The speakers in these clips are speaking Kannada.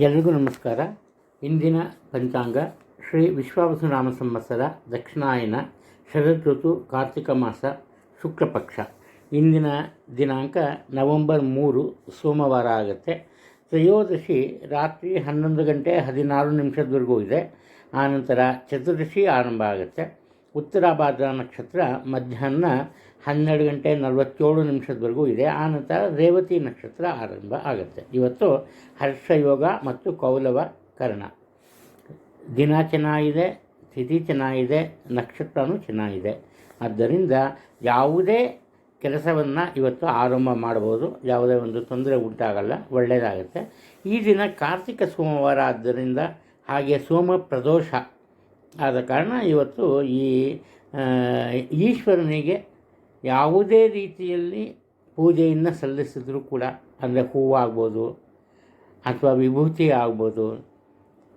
ಎಲ್ರಿಗೂ ನಮಸ್ಕಾರ. ಇಂದಿನ ಪಂಚಾಂಗ ಶ್ರೀ ವಿಶ್ವಾವಸನಾಮ ಸಂವತ್ಸರ ದಕ್ಷಿಣಾಯನ ಶರದ್ ಋತು ಕಾರ್ತಿಕ ಮಾಸ ಶುಕ್ಲಪಕ್ಷ ಇಂದಿನ ದಿನಾಂಕ ನವೆಂಬರ್ ಮೂರು, ಸೋಮವಾರ ಆಗುತ್ತೆ. ತ್ರಯೋದಶಿ ರಾತ್ರಿ ಹನ್ನೊಂದು ಗಂಟೆ ಹದಿನಾರು ನಿಮಿಷದವರೆಗೂ ಇದೆ. ಆನಂತರ ಚತುರ್ದಶಿ ಆರಂಭ ಆಗುತ್ತೆ. ಉತ್ತರಾಭಾದ್ರ ನಕ್ಷತ್ರ ಮಧ್ಯಾಹ್ನ ಹನ್ನೆರಡು ಗಂಟೆ ನಲವತ್ತೇಳು ನಿಮಿಷದವರೆಗೂ ಇದೆ. ಆನಂತರ ರೇವತಿ ನಕ್ಷತ್ರ ಆರಂಭ ಆಗುತ್ತೆ. ಇವತ್ತು ಹರ್ಷಯೋಗ ಮತ್ತು ಕೌಲವ ಕರ್ಣ. ದಿನ ಚೆನ್ನಾಗಿದೆ ಸ್ಥಿತಿ ಚೆನ್ನಾಗಿದೆ, ನಕ್ಷತ್ರನೂ ಚೆನ್ನಾಗಿದೆ. ಆದ್ದರಿಂದ ಯಾವುದೇ ಕೆಲಸವನ್ನು ಇವತ್ತು ಆರಂಭ ಮಾಡ್ಬೋದು ಯಾವುದೇ ಒಂದು ತೊಂದರೆ ಉಂಟಾಗಲ್ಲ ಒಳ್ಳೆಯದಾಗುತ್ತೆ ಈ ದಿನ ಕಾರ್ತಿಕ ಸೋಮವಾರ ಆದ್ದರಿಂದ ಹಾಗೆ ಸೋಮ ಪ್ರದೋಷ ಆದ ಕಾರಣ ಇವತ್ತು ಈ ಈಶ್ವರನಿಗೆ ಯಾವುದೇ ರೀತಿಯಲ್ಲಿ ಪೂಜೆಯನ್ನು ಸಲ್ಲಿಸಿದರೂ ಕೂಡ, ಅಂದರೆ ಹೂವಾಗ್ಬೋದು ಅಥವಾ ವಿಭೂತಿ ಆಗ್ಬೋದು,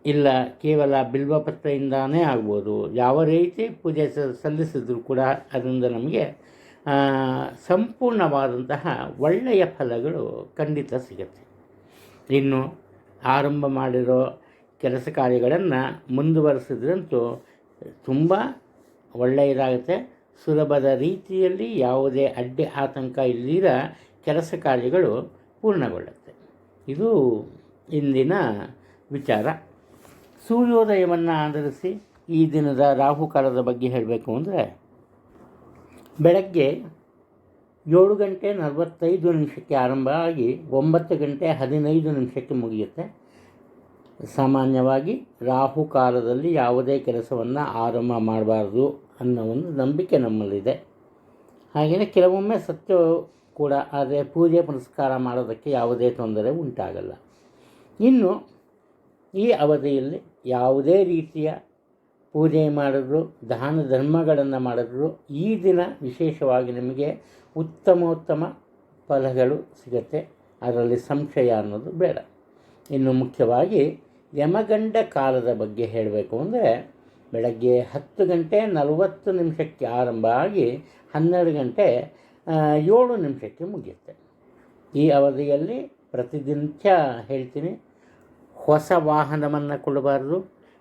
ಇಲ್ಲ ಕೇವಲ ಬಿಲ್ವಪತ್ರೆಯಿಂದಾನೇ ಆಗ್ಬೋದು, ಯಾವ ರೀತಿ ಪೂಜೆ ಸಲ್ಲಿಸಿದರೂ ಕೂಡ ಅದರಿಂದ ನಮಗೆ ಸಂಪೂರ್ಣವಾದಂತಹ ಒಳ್ಳೆಯ ಫಲಗಳು ಖಂಡಿತ ಸಿಗುತ್ತೆ. ಇನ್ನು ಆರಂಭ ಮಾಡಿರೋ ಕೆಲಸ ಕಾರ್ಯಗಳನ್ನು ಮುಂದುವರೆಸಿದ್ರಂತೂ ತುಂಬ ಒಳ್ಳೆಯದಾಗುತ್ತೆ. ಸುಲಭದ ರೀತಿಯಲ್ಲಿ ಯಾವುದೇ ಅಡ್ಡಿ ಆತಂಕ ಇಲ್ಲದಿರ ಕೆಲಸ ಕಾರ್ಯಗಳು ಪೂರ್ಣಗೊಳ್ಳುತ್ತೆ. ಇದು ಇಂದಿನ ವಿಚಾರ. ಸೂರ್ಯೋದಯವನ್ನು ಆಧರಿಸಿ ಈ ದಿನದ ರಾಹುಕಾಲದ ಬಗ್ಗೆ ಹೇಳಬೇಕು ಅಂದರೆ, ಬೆಳಗ್ಗೆ ಏಳು ಗಂಟೆ ನಲವತ್ತೈದು ನಿಮಿಷಕ್ಕೆ ಆರಂಭ ಆಗಿ ಒಂಬತ್ತು ಗಂಟೆ ಹದಿನೈದು ನಿಮಿಷಕ್ಕೆ ಮುಗಿಯುತ್ತೆ. ಸಾಮಾನ್ಯವಾಗಿ ರಾಹುಕಾಲದಲ್ಲಿ ಯಾವುದೇ ಕೆಲಸವನ್ನು ಆರಂಭ ಮಾಡಬಾರ್ದು ಅನ್ನೋ ಒಂದು ನಂಬಿಕೆ ನಮ್ಮಲ್ಲಿದೆ. ಹಾಗೆಯೇ ಕೆಲವೊಮ್ಮೆ ಸತ್ಯ ಕೂಡ ಆದರೆ ಪೂಜೆ ಪುನಸ್ಕಾರ ಮಾಡೋದಕ್ಕೆ ಯಾವುದೇ ತೊಂದರೆ ಉಂಟಾಗಲ್ಲ. ಇನ್ನು ಈ ಅವಧಿಯಲ್ಲಿ ಯಾವುದೇ ರೀತಿಯ ಪೂಜೆ ಮಾಡಿದ್ರು, ದಾನ ಧರ್ಮಗಳನ್ನು ಮಾಡಿದ್ರು, ಈ ದಿನ ವಿಶೇಷವಾಗಿ ನಿಮಗೆ ಉತ್ತಮೋತ್ತಮ ಫಲಗಳು ಸಿಗುತ್ತೆ. ಅದರಲ್ಲಿ ಸಂಶಯ ಅನ್ನೋದು ಬೇಡ. ಇನ್ನು ಮುಖ್ಯವಾಗಿ ಯಮಗಂಡ ಕಾಲದ ಬಗ್ಗೆ ಹೇಳಬೇಕು ಅಂದರೆ ಬೆಳಗ್ಗೆ ಹತ್ತು ಗಂಟೆ ನಲವತ್ತು ನಿಮಿಷಕ್ಕೆ ಆರಂಭ ಆಗಿ ಹನ್ನೆರಡು ಗಂಟೆ ಏಳು ನಿಮಿಷಕ್ಕೆ ಮುಗಿಯುತ್ತೆ. ಈ ಅವಧಿಯಲ್ಲಿ ಪ್ರತಿದಿನಿತ್ಯ ಹೇಳ್ತೀನಿ, ಹೊಸ ವಾಹನವನ್ನು ಕೊಡಬಾರ್ದು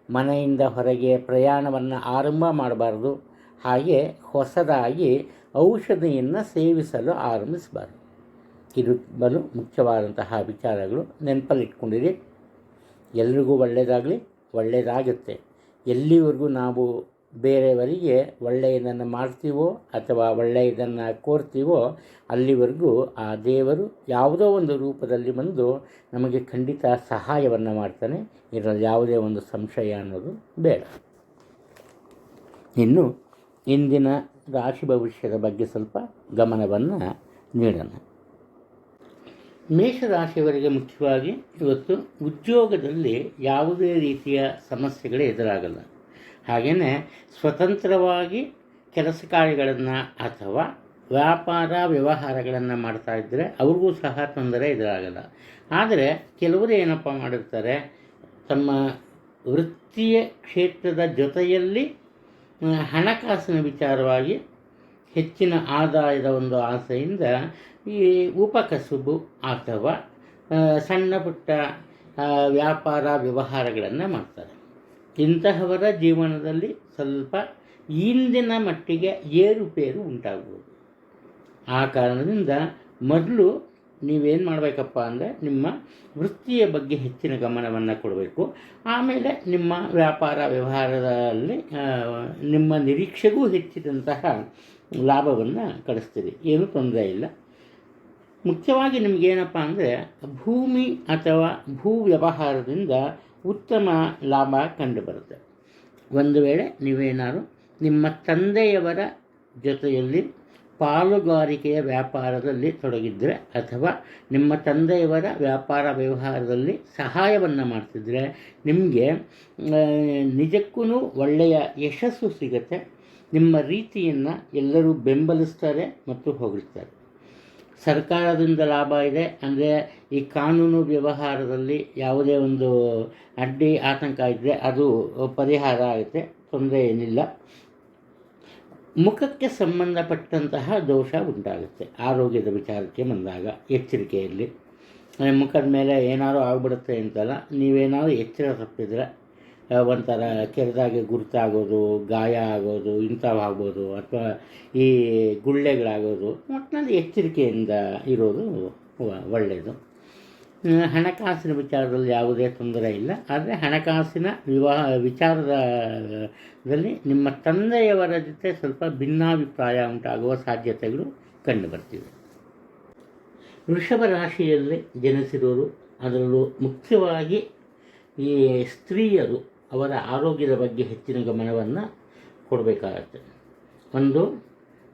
ಮನೆಯಿಂದ ಹೊರಗೆ ಪ್ರಯಾಣವನ್ನು ಆರಂಭ ಮಾಡಬಾರ್ದು, ಹಾಗೆ ಹೊಸದಾಗಿ ಔಷಧಿಯನ್ನು ಸೇವಿಸಲು ಆರಂಭಿಸಬಾರ್ದು. ಇದು ಬಲು ಮುಖ್ಯವಾದಂತಹ ವಿಚಾರಗಳು. ನೆನಪಲ್ಲಿಟ್ಕೊಂಡಿರಿ. ಎಲ್ರಿಗೂ ಒಳ್ಳೆಯದಾಗಲಿ ಒಳ್ಳೆಯದಾಗುತ್ತೆ ಎಲ್ಲಿವರೆಗೂ ನಾವು ಬೇರೆಯವರಿಗೆ ಒಳ್ಳೆಯದನ್ನು ಮಾಡ್ತೀವೋ ಅಥವಾ ಒಳ್ಳೆಯದನ್ನು ಕೋರ್ತೀವೋ ಅಲ್ಲಿವರೆಗೂ ಆ ದೇವರು ಯಾವುದೋ ಒಂದು ರೂಪದಲ್ಲಿ ಬಂದು ನಮಗೆ ಖಂಡಿತ ಸಹಾಯವನ್ನು ಮಾಡ್ತಾನೆ. ಇದರಲ್ಲಿ ಯಾವುದೇ ಒಂದು ಸಂಶಯ ಅನ್ನೋದು ಬೇಡ. ಇನ್ನು ಇಂದಿನ ರಾಶಿ ಭವಿಷ್ಯದ ಬಗ್ಗೆ ಸ್ವಲ್ಪ ಗಮನವನ್ನು ನೀಡೋಣ. ಮೇಷರಾಶಿಯವರಿಗೆ ಮುಖ್ಯವಾಗಿ ಇವತ್ತು ಉದ್ಯೋಗದಲ್ಲಿ ಯಾವುದೇ ರೀತಿಯ ಸಮಸ್ಯೆಗಳು ಎದುರಾಗಲ್ಲ. ಹಾಗೆಯೇ ಸ್ವತಂತ್ರವಾಗಿ ಕೆಲಸ ಕಾರ್ಯಗಳನ್ನು ಅಥವಾ ವ್ಯಾಪಾರ ವ್ಯವಹಾರಗಳನ್ನು ಮಾಡ್ತಾ ಇದ್ದರೆ ಅವ್ರಿಗೂ ಸಹ ತೊಂದರೆ ಎದುರಾಗಲ್ಲ. ಆದರೆ ಕೆಲವರು ಏನಪ್ಪ ಮಾಡಿರ್ತಾರೆ, ತಮ್ಮ ವೃತ್ತಿಯ ಕ್ಷೇತ್ರದ ಜೊತೆಯಲ್ಲಿ, ಹಣಕಾಸಿನ ವಿಚಾರವಾಗಿ ಹೆಚ್ಚಿನ ಆದಾಯದ ಒಂದು ಆಸೆಯಿಂದ ಈ ಉಪಕಸುಬು ಅಥವಾ ಸಣ್ಣ ಪುಟ್ಟ ವ್ಯಾಪಾರ ವ್ಯವಹಾರಗಳನ್ನು ಮಾಡ್ತಾರೆ. ಇಂತಹವರ ಜೀವನದಲ್ಲಿ ಸ್ವಲ್ಪ ಇಂದಿನ ಮಟ್ಟಿಗೆ ಏರುಪೇರು ಉಂಟಾಗ್ಬೋದು. ಆ ಕಾರಣದಿಂದ ಮೊದಲು ನೀವೇನು ಮಾಡಬೇಕಪ್ಪ ಅಂದರೆ ನಿಮ್ಮ ವೃತ್ತಿಯ ಬಗ್ಗೆ ಹೆಚ್ಚಿನ ಗಮನವನ್ನು ಕೊಡಬೇಕು. ಆಮೇಲೆ ನಿಮ್ಮ ವ್ಯಾಪಾರ ವ್ಯವಹಾರದಲ್ಲಿ ನಿಮ್ಮ ನಿರೀಕ್ಷೆಗೂ ಹೆಚ್ಚಿದಂತಹ ಲಾಭವನ್ನು ಕಳಿಸ್ತೀರಿ. ಏನೂ ತೊಂದರೆ ಇಲ್ಲ. ಮುಖ್ಯವಾಗಿ ನಿಮಗೇನಪ್ಪ ಅಂದರೆ, ಭೂಮಿ ಅಥವಾ ಭೂ ವ್ಯವಹಾರದಿಂದ ಉತ್ತಮ ಲಾಭ ಕಂಡುಬರುತ್ತೆ. ಒಂದು ವೇಳೆ ನೀವೇನಾದ್ರು ನಿಮ್ಮ ತಂದೆಯವರ ಜೊತೆಯಲ್ಲಿ ಪಾಲುಗಾರಿಕೆಯ ವ್ಯಾಪಾರದಲ್ಲಿ ತೊಡಗಿದ್ರೆ ಅಥವಾ ನಿಮ್ಮ ತಂದೆಯವರ ವ್ಯಾಪಾರ ವ್ಯವಹಾರದಲ್ಲಿ ಸಹಾಯವನ್ನು ಮಾಡ್ತಿದ್ರೆ, ನಿಮಗೆ ನಿಜಕ್ಕೂ ಒಳ್ಳೆಯ ಯಶಸ್ಸು ಸಿಗುತ್ತೆ. ನಿಮ್ಮ ರೀತಿಯನ್ನು ಎಲ್ಲರೂ ಬೆಂಬಲಿಸ್ತಾರೆ ಮತ್ತು ಹೊಗಳ್ತಾರೆ ಸರ್ಕಾರದಿಂದ ಲಾಭ ಇದೆ ಅಂದರೆ ಈ ಕಾನೂನು ವ್ಯವಹಾರದಲ್ಲಿ ಯಾವುದೇ ಒಂದು ಅಡ್ಡಿ ಆತಂಕ ಇದ್ದರೆ ಅದು ಪರಿಹಾರ ಆಗುತ್ತೆ, ತೊಂದರೆ ಏನಿಲ್ಲ. ಮುಖಕ್ಕೆ ಸಂಬಂಧಪಟ್ಟಂತಹ ದೋಷ ಉಂಟಾಗುತ್ತೆ ಆರೋಗ್ಯದ ವಿಚಾರಕ್ಕೆ ಬಂದಾಗ ಎಚ್ಚರಿಕೆಯಲ್ಲಿ. ಮುಖದ ಮೇಲೆ ಏನಾದರೂ ಆಗ್ಬಿಡುತ್ತೆ ಅಂತಲ್ಲ, ನೀವೇನಾದರೂ ಎಚ್ಚರ ತಪ್ಪಿದ್ರೆ ಒಂಥರ ಕೆರೆದಾಗೆ ಗುರುತಾಗೋದು, ಗಾಯ ಆಗೋದು, ಇಂಥವು ಆಗ್ಬೋದು ಅಥವಾ ಈ ಗುಳ್ಳೆಗಳಾಗೋದು ಒಟ್ಟಿನಲ್ಲಿ ಎಚ್ಚರಿಕೆಯಿಂದ ಇರೋದು ಒಳ್ಳೆಯದು ಹಣಕಾಸಿನ ವಿಚಾರದಲ್ಲಿ ಯಾವುದೇ ತೊಂದರೆ ಇಲ್ಲ. ಆದರೆ ಹಣಕಾಸಿನ ವಿವಾಹ ವಿಚಾರದಲ್ಲಿ ನಿಮ್ಮ ತಂದೆಯವರ ಜೊತೆ ಸ್ವಲ್ಪ ಭಿನ್ನಾಭಿಪ್ರಾಯ ಉಂಟಾಗುವ ಸಾಧ್ಯತೆಗಳು ಕಂಡುಬರ್ತಿವೆ ವೃಷಭ ರಾಶಿಯಲ್ಲಿ ಜನಿಸಿರೋರು ಅದರಲ್ಲೂ ಮುಖ್ಯವಾಗಿ ಈ ಸ್ತ್ರೀಯರು ಅವರ ಆರೋಗ್ಯದ ಬಗ್ಗೆ ಹೆಚ್ಚಿನ ಗಮನವನ್ನು ಕೊಡಬೇಕಾಗತ್ತೆ. ಒಂದು,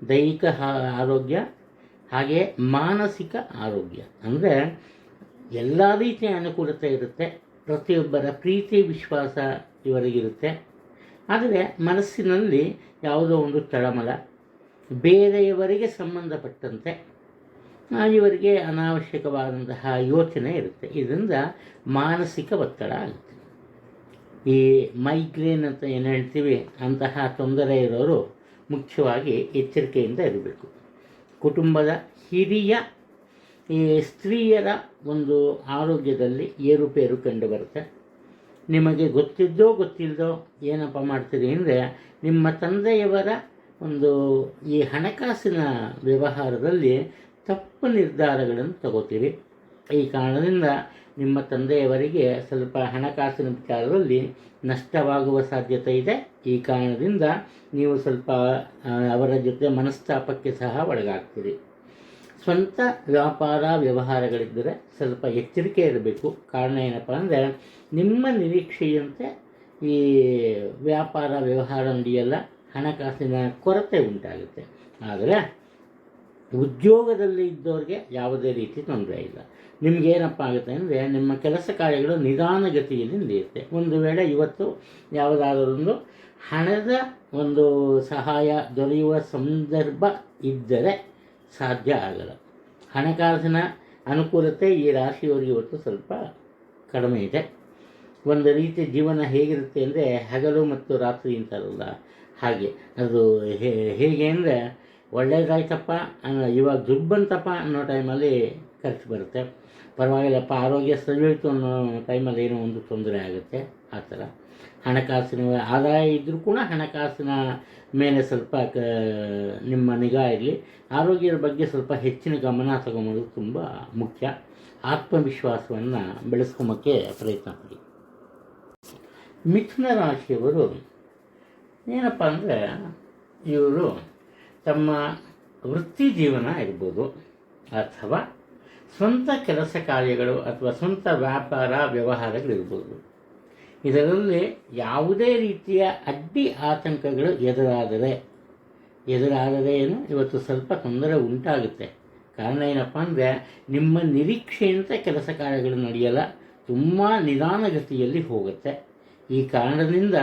ದೈಹಿಕ ಆರೋಗ್ಯ, ಹಾಗೆ ಮಾನಸಿಕ ಆರೋಗ್ಯ. ಅಂದರೆ ಎಲ್ಲ ರೀತಿಯ ಅನುಕೂಲತೆ ಇರುತ್ತೆ. ಪ್ರತಿಯೊಬ್ಬರ ಪ್ರೀತಿ, ವಿಶ್ವಾಸ ಇವರಿಗಿರುತ್ತೆ ಆದರೆ ಮನಸ್ಸಿನಲ್ಲಿ ಯಾವುದೋ ಒಂದು ತಳಮಳ, ಬೇರೆಯವರಿಗೆ ಸಂಬಂಧಪಟ್ಟಂತೆ ಇವರಿಗೆ ಅನಾವಶ್ಯಕವಾದಂತಹ ಯೋಚನೆ ಇರುತ್ತೆ. ಇದರಿಂದ ಮಾನಸಿಕ ಒತ್ತಡ ಆಗುತ್ತೆ. ಈ ಮೈಗ್ರೇನ್ ಅಂತ ಏನು ಹೇಳ್ತೀವಿ ಅಂತಹ ತೊಂದರೆ ಇರೋರು ಮುಖ್ಯವಾಗಿ ಎಚ್ಚರಿಕೆಯಿಂದ ಇರಬೇಕು. ಕುಟುಂಬದ ಹಿರಿಯ, ಈ ಸ್ತ್ರೀಯರ ಒಂದು ಆರೋಗ್ಯದಲ್ಲಿ ಏರುಪೇರು ಕಂಡುಬರುತ್ತೆ. ನಿಮಗೆ ಗೊತ್ತಿದ್ದೋ ಗೊತ್ತಿಲ್ಲದೋ ಏನಪ್ಪ ಮಾಡ್ತೀರಿ ಅಂದರೆ ನಿಮ್ಮ ತಂದೆಯವರ ಒಂದು ಈ ಹಣಕಾಸಿನ ವ್ಯವಹಾರದಲ್ಲಿ ತಪ್ಪು ನಿರ್ಧಾರಗಳನ್ನು ತಗೋತೀರಿ. ಈ ಕಾರಣದಿಂದ ನಿಮ್ಮ ತಂದೆಯವರಿಗೆ ಸ್ವಲ್ಪ ಹಣಕಾಸಿನ ವಿಚಾರದಲ್ಲಿ ನಷ್ಟವಾಗುವ ಸಾಧ್ಯತೆ ಇದೆ. ಈ ಕಾರಣದಿಂದ ನೀವು ಸ್ವಲ್ಪ ಅವರ ಜೊತೆ ಮನಸ್ತಾಪಕ್ಕೆ ಸಹ ಒಳಗಾಗ್ತೀರಿ. ಸ್ವಂತ ವ್ಯಾಪಾರ ವ್ಯವಹಾರಗಳಿದ್ದರೆ ಸ್ವಲ್ಪ ಎಚ್ಚರಿಕೆ ಇರಬೇಕು. ಕಾರಣ ಏನಪ್ಪ ಅಂದರೆ, ನಿಮ್ಮ ನಿರೀಕ್ಷೆಯಂತೆ ಈ ವ್ಯಾಪಾರ ವ್ಯವಹಾರ ನಡೆಯಲ್ಲ ಹಣಕಾಸಿನ ಕೊರತೆ ಉಂಟಾಗುತ್ತೆ. ಆದರೆ, ಉದ್ಯೋಗದಲ್ಲಿ ಇದ್ದವ್ರಿಗೆ ಯಾವುದೇ ರೀತಿ ತೊಂದರೆ ಇಲ್ಲ. ನಿಮಗೇನಪ್ಪ ಆಗುತ್ತೆ ಅಂದರೆ ನಿಮ್ಮ ಕೆಲಸ ಕಾರ್ಯಗಳು ನಿಧಾನಗತಿಯಲ್ಲಿ ನಡೆಯುತ್ತೆ. ಒಂದು ವೇಳೆ ಇವತ್ತು ಯಾವುದಾದ್ರೊಂದು ಹಣದ ಒಂದು ಸಹಾಯ ದೊರೆಯುವ ಸಂದರ್ಭ ಇದ್ದರೆ ಸಾಧ್ಯ ಆಗಲ್ಲ. ಹಣಕಾಸಿನ ಅನುಕೂಲತೆ ಈ ರಾಶಿಯವರಿಗೆ ಇವತ್ತು ಸ್ವಲ್ಪ ಕಡಿಮೆ ಇದೆ. ಒಂದು ರೀತಿ ಜೀವನ ಹೇಗಿರುತ್ತೆ ಅಂದರೆ ಹಗಲು ಮತ್ತು ರಾತ್ರಿ ಅಂತಾರಲ್ಲ ಹಾಗೆ. ಅದು ಹೇಗೆ ಅಂದರೆ ಒಳ್ಳೆಯದಾಯ್ತಪ್ಪ ಇವಾಗ ದುಡ್ಡು ಬಂತಪ್ಪ ಅನ್ನೋ ಟೈಮಲ್ಲಿ ಖರ್ಚು ಬರುತ್ತೆ. ಪರವಾಗಿಲ್ಲಪ್ಪ ಆರೋಗ್ಯ ಸರಿಯಿತು ಅನ್ನೋ ಟೈಮಲ್ಲಿ ಏನೋ ಒಂದು ತೊಂದರೆ ಆಗುತ್ತೆ, ಆ ಥರ. ಹಣಕಾಸಿನ ಆದಾಯ ಇದ್ದರೂ ಕೂಡ ಹಣಕಾಸಿನ ಮೇಲೆ ಸ್ವಲ್ಪ ಕ, ನಿಮ್ಮ ನಿಗಾ ಇರಲಿ. ಆರೋಗ್ಯದ ಬಗ್ಗೆ ಸ್ವಲ್ಪ ಹೆಚ್ಚಿನ ಗಮನ ತಗೊಂಬೋದು ತುಂಬ ಮುಖ್ಯ. ಆತ್ಮವಿಶ್ವಾಸವನ್ನು ಬೆಳೆಸ್ಕೊಂಬಕ್ಕೆ ಪ್ರಯತ್ನ ಪಡಿ. ಮಿಥುನ ರಾಶಿಯವರು ಏನಪ್ಪ ಅಂದರೆ, ಇವರು ತಮ್ಮ ವೃತ್ತಿ ಜೀವನ ಇರ್ಬೋದು, ಅಥವಾ ಸ್ವಂತ ಕೆಲಸ ಕಾರ್ಯಗಳು ಅಥವಾ ಸ್ವಂತ ವ್ಯಾಪಾರ ವ್ಯವಹಾರಗಳಿರ್ಬೋದು. ಇದರಲ್ಲಿ ಯಾವುದೇ ರೀತಿಯ ಅಡ್ಡಿ ಆತಂಕಗಳು ಎದುರಾದರೆ ಎದುರಾದರೆ ಏನು? ಇವತ್ತು ಸ್ವಲ್ಪ ತೊಂದರೆ ಉಂಟಾಗುತ್ತೆ. ಕಾರಣ ಏನಪ್ಪ ಅಂದರೆ, ನಿಮ್ಮ ನಿರೀಕ್ಷೆಯಂತೆ ಕೆಲಸ ಕಾರ್ಯಗಳು ನಡೆಯಲ್ಲ, ತುಂಬ ನಿಧಾನಗತಿಯಲ್ಲಿ ಹೋಗುತ್ತೆ. ಈ ಕಾರಣದಿಂದ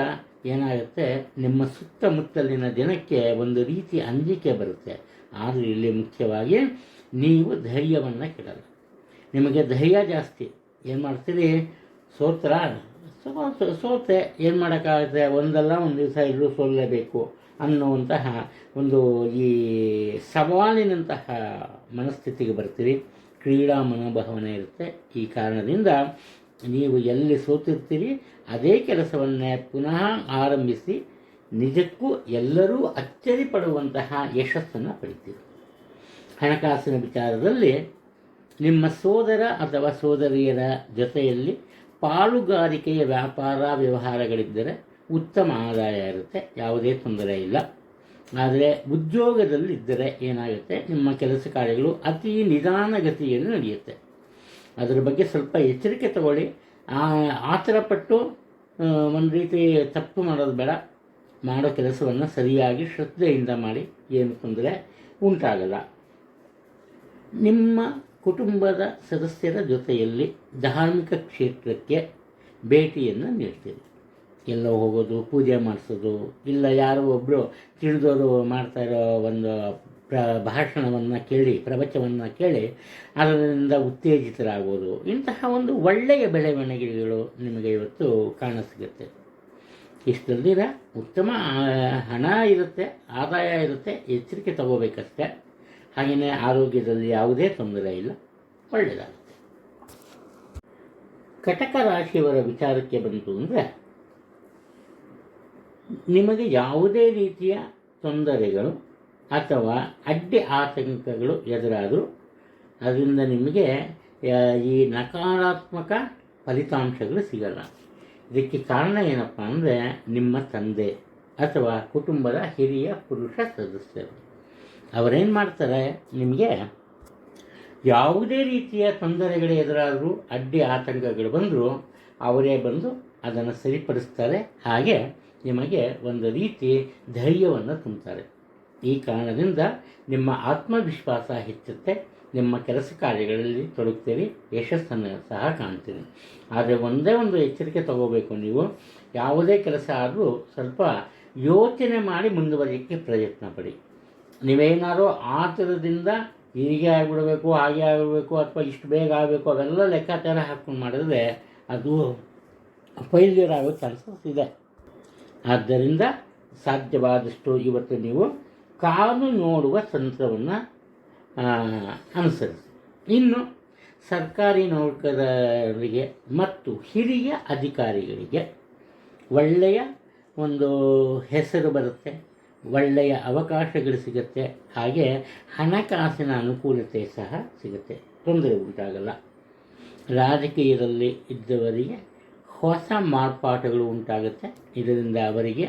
ಏನಾಗುತ್ತೆ? ನಿಮ್ಮ ಸುತ್ತಮುತ್ತಲಿನ ದಿನಕ್ಕೆ ಒಂದು ರೀತಿ ಅಂಜಿಕೆ ಬರುತ್ತೆ. ಆದರೆ ಇಲ್ಲಿ ಮುಖ್ಯವಾಗಿ ನೀವು ಧೈರ್ಯವನ್ನು ಕೆಡಲ್ಲ. ನಿಮಗೆ ಧೈರ್ಯ ಜಾಸ್ತಿ. ಏನು ಮಾಡ್ತೀರಿ? ಸೋತ್ರ. ಸೋತು ಸೋತೆ ಏನು ಮಾಡೋಕ್ಕಾಗುತ್ತೆ? ಒಂದಲ್ಲ ಒಂದು ದಿವಸ ಎಲ್ಲರೂ ಸೋಲಲೇಬೇಕು ಅನ್ನುವಂತಹ ಒಂದು ಈ ಸವಾಲಿನಂತಹ ಮನಸ್ಥಿತಿಗೆ ಬರ್ತೀರಿ. ಕ್ರೀಡಾ ಮನೋಭಾವನೆ ಇರುತ್ತೆ. ಈ ಕಾರಣದಿಂದ ನೀವು ಎಲ್ಲಿ ಸೋತಿರ್ತೀರಿ, ಅದೇ ಕೆಲಸವನ್ನೇ ಪುನಃ ಆರಂಭಿಸಿ ನಿಜಕ್ಕೂ ಎಲ್ಲರೂ ಅಚ್ಚರಿ ಪಡುವಂತಹ ಯಶಸ್ಸನ್ನು ಪಡಿತೀರಿ. ಹಣಕಾಸಿನ ವಿಚಾರದಲ್ಲಿ ನಿಮ್ಮ ಸೋದರ ಅಥವಾ ಸೋದರಿಯರ ಜೊತೆಯಲ್ಲಿ ಪಾಲುಗಾರಿಕೆಯ ವ್ಯಾಪಾರ ವ್ಯವಹಾರಗಳಿದ್ದರೆ ಉತ್ತಮ ಆದಾಯ ಇರುತ್ತೆ, ಯಾವುದೇ ತೊಂದರೆ ಇಲ್ಲ. ಆದರೆ ಉದ್ಯೋಗದಲ್ಲಿದ್ದರೆ ಏನಾಗುತ್ತೆ, ನಿಮ್ಮ ಕೆಲಸ ಕಾರ್ಯಗಳು ಅತಿ ನಿಧಾನಗತಿಯಲ್ಲಿ ನಡೆಯುತ್ತೆ. ಅದರ ಬಗ್ಗೆ ಸ್ವಲ್ಪ ಎಚ್ಚರಿಕೆ ತಗೊಳ್ಳಿ. ಆ- ಆತರ ಪಟ್ಟು ಒಂದು ರೀತಿ ತಪ್ಪು ಮಾಡೋದು ಬೇಡ. ಮಾಡೋ ಕೆಲಸವನ್ನು ಸರಿಯಾಗಿ ಶ್ರದ್ಧೆಯಿಂದ ಮಾಡಿ ಏನು ತೊಂದರೆ ಉಂಟಾಗಲ್ಲ. ನಿಮ್ಮ ಕುಟುಂಬದ ಸದಸ್ಯರ ಜೊತೆಯಲ್ಲಿ ಧಾರ್ಮಿಕ ಕ್ಷೇತ್ರಕ್ಕೆ ಭೇಟಿಯನ್ನು ನೀಡ್ತೀರಿ. ಎಲ್ಲ ಹೋಗೋದು, ಪೂಜೆ ಮಾಡಿಸೋದು, ಇಲ್ಲ ಯಾರೋ ಒಬ್ಬರು ತಿಳಿದವರು ಮಾಡ್ತಾ ಇರೋ ಒಂದು ಪ್ರ, ಭಾಷಣವನ್ನು ಕೇಳಿ, ಪ್ರವಚನವನ್ನು ಕೇಳಿ ಅದರಿಂದ ಉತ್ತೇಜಿತರಾಗೋದು, ಇಂತಹ ಒಂದು ಒಳ್ಳೆಯ ಬೆಳವಣಿಗೆಗಳು ನಿಮಗೆ ಇವತ್ತು ಕಾಣಸಿಗುತ್ತೆ. ಇಷ್ಟಲ್ದಿರ ಉತ್ತಮ ಹಣ ಇರುತ್ತೆ, ಆದಾಯ ಇರುತ್ತೆ, ಎಚ್ಚರಿಕೆ ತಗೋಬೇಕಷ್ಟೆ. ಹಾಗೆಯೇ ಆರೋಗ್ಯದಲ್ಲಿ ಯಾವುದೇ ತೊಂದರೆ ಇಲ್ಲ, ಒಳ್ಳೆಯದಾಗುತ್ತೆ. ಕಟಕ ರಾಶಿಯವರ ವಿಚಾರಕ್ಕೆ ಬಂತು ಅಂದರೆ, ನಿಮಗೆ ಯಾವುದೇ ರೀತಿಯ ತೊಂದರೆಗಳು ಅಥವಾ ಅಡ್ಡಿ ಆತಂಕಗಳು ಎದುರಾದರೂ, ಅದರಿಂದ ನಿಮಗೆ ಈ ನಕಾರಾತ್ಮಕ ಫಲಿತಾಂಶಗಳು ಸಿಗಲ್ಲ. ಇದಕ್ಕೆ ಕಾರಣ ಏನಪ್ಪ ಅಂದರೆ ನಿಮ್ಮ ತಂದೆ ಅಥವಾ ಕುಟುಂಬದ ಹಿರಿಯ ಪುರುಷ ಸದಸ್ಯರು. ಅವರೇನು ಮಾಡ್ತಾರೆ? ನಿಮಗೆ ಯಾವುದೇ ರೀತಿಯ ತೊಂದರೆಗಳು ಎದುರಾದರೂ, ಅಡ್ಡಿ ಆತಂಕಗಳು ಬಂದರೂ ಅವರೇ ಬಂದು ಅದನ್ನು ಸರಿಪಡಿಸ್ತಾರೆ. ಹಾಗೆ ನಿಮಗೆ ಒಂದು ರೀತಿ ಧೈರ್ಯವನ್ನು ತುಂಬುತ್ತಾರೆ ಈ ಕಾರಣದಿಂದ ನಿಮ್ಮ ಆತ್ಮವಿಶ್ವಾಸ ಹೆಚ್ಚುತ್ತೆ. ನಿಮ್ಮ ಕೆಲಸ ಕಾರ್ಯಗಳಲ್ಲಿ ತೊಡಗ್ತೀರಿ, ಯಶಸ್ಸನ್ನು ಸಹ ಕಾಣ್ತೀರಿ. ಆದರೆ ಒಂದೇ ಒಂದು ಎಚ್ಚರಿಕೆ ತಗೋಬೇಕು ನೀವು. ಯಾವುದೇ ಕೆಲಸ ಆದರೂ ಸ್ವಲ್ಪ ಯೋಚನೆ ಮಾಡಿ ಮುಂದುವರಿಯೋಕ್ಕೆ ಪ್ರಯತ್ನ ಪಡಿ. ನೀವೇನಾದರೂ ಆತುರದಿಂದ ಹೀಗೆ ಆಗಿಬಿಡಬೇಕು, ಹಾಗೆ ಆಗಬೇಕು ಅಥವಾ ಇಷ್ಟು ಬೇಗ ಆಗಬೇಕು, ಅವೆಲ್ಲ ಲೆಕ್ಕಾಚಾರ ಹಾಕ್ಕೊಂಡು ಮಾಡಿದ್ರೆ ಅದು ಫೈಲ್ಯೂರ್ ಆಗೋ ಚಾನ್ಸಸ್ ಇದೆ. ಆದ್ದರಿಂದ ಸಾಧ್ಯವಾದಷ್ಟು ಇವತ್ತು ನೀವು ಕಾಲು ನೋಡುವ ತಂತ್ರವನ್ನು ಅನುಸರಿಸಿ ಇನ್ನು ಸರ್ಕಾರಿ ನೌಕರರಿಗೆ ಮತ್ತು ಹಿರಿಯ ಅಧಿಕಾರಿಗಳಿಗೆ ಒಳ್ಳೆಯ ಒಂದು ಹೆಸರು ಬರುತ್ತೆ, ಒಳ್ಳೆಯ ಅವಕಾಶಗಳು ಸಿಗುತ್ತೆ, ಹಾಗೆ ಹಣಕಾಸಿನ ಅನುಕೂಲತೆ ಸಹ ಸಿಗುತ್ತೆ. ತೊಂದರೆ ಉಂಟಾಗಲ್ಲ. ರಾಜಕೀಯದಲ್ಲಿ ಇದ್ದವರಿಗೆ ಹೊಸ ಮಾರ್ಪಾಟುಗಳು ಉಂಟಾಗುತ್ತೆ. ಇದರಿಂದ ಅವರಿಗೆ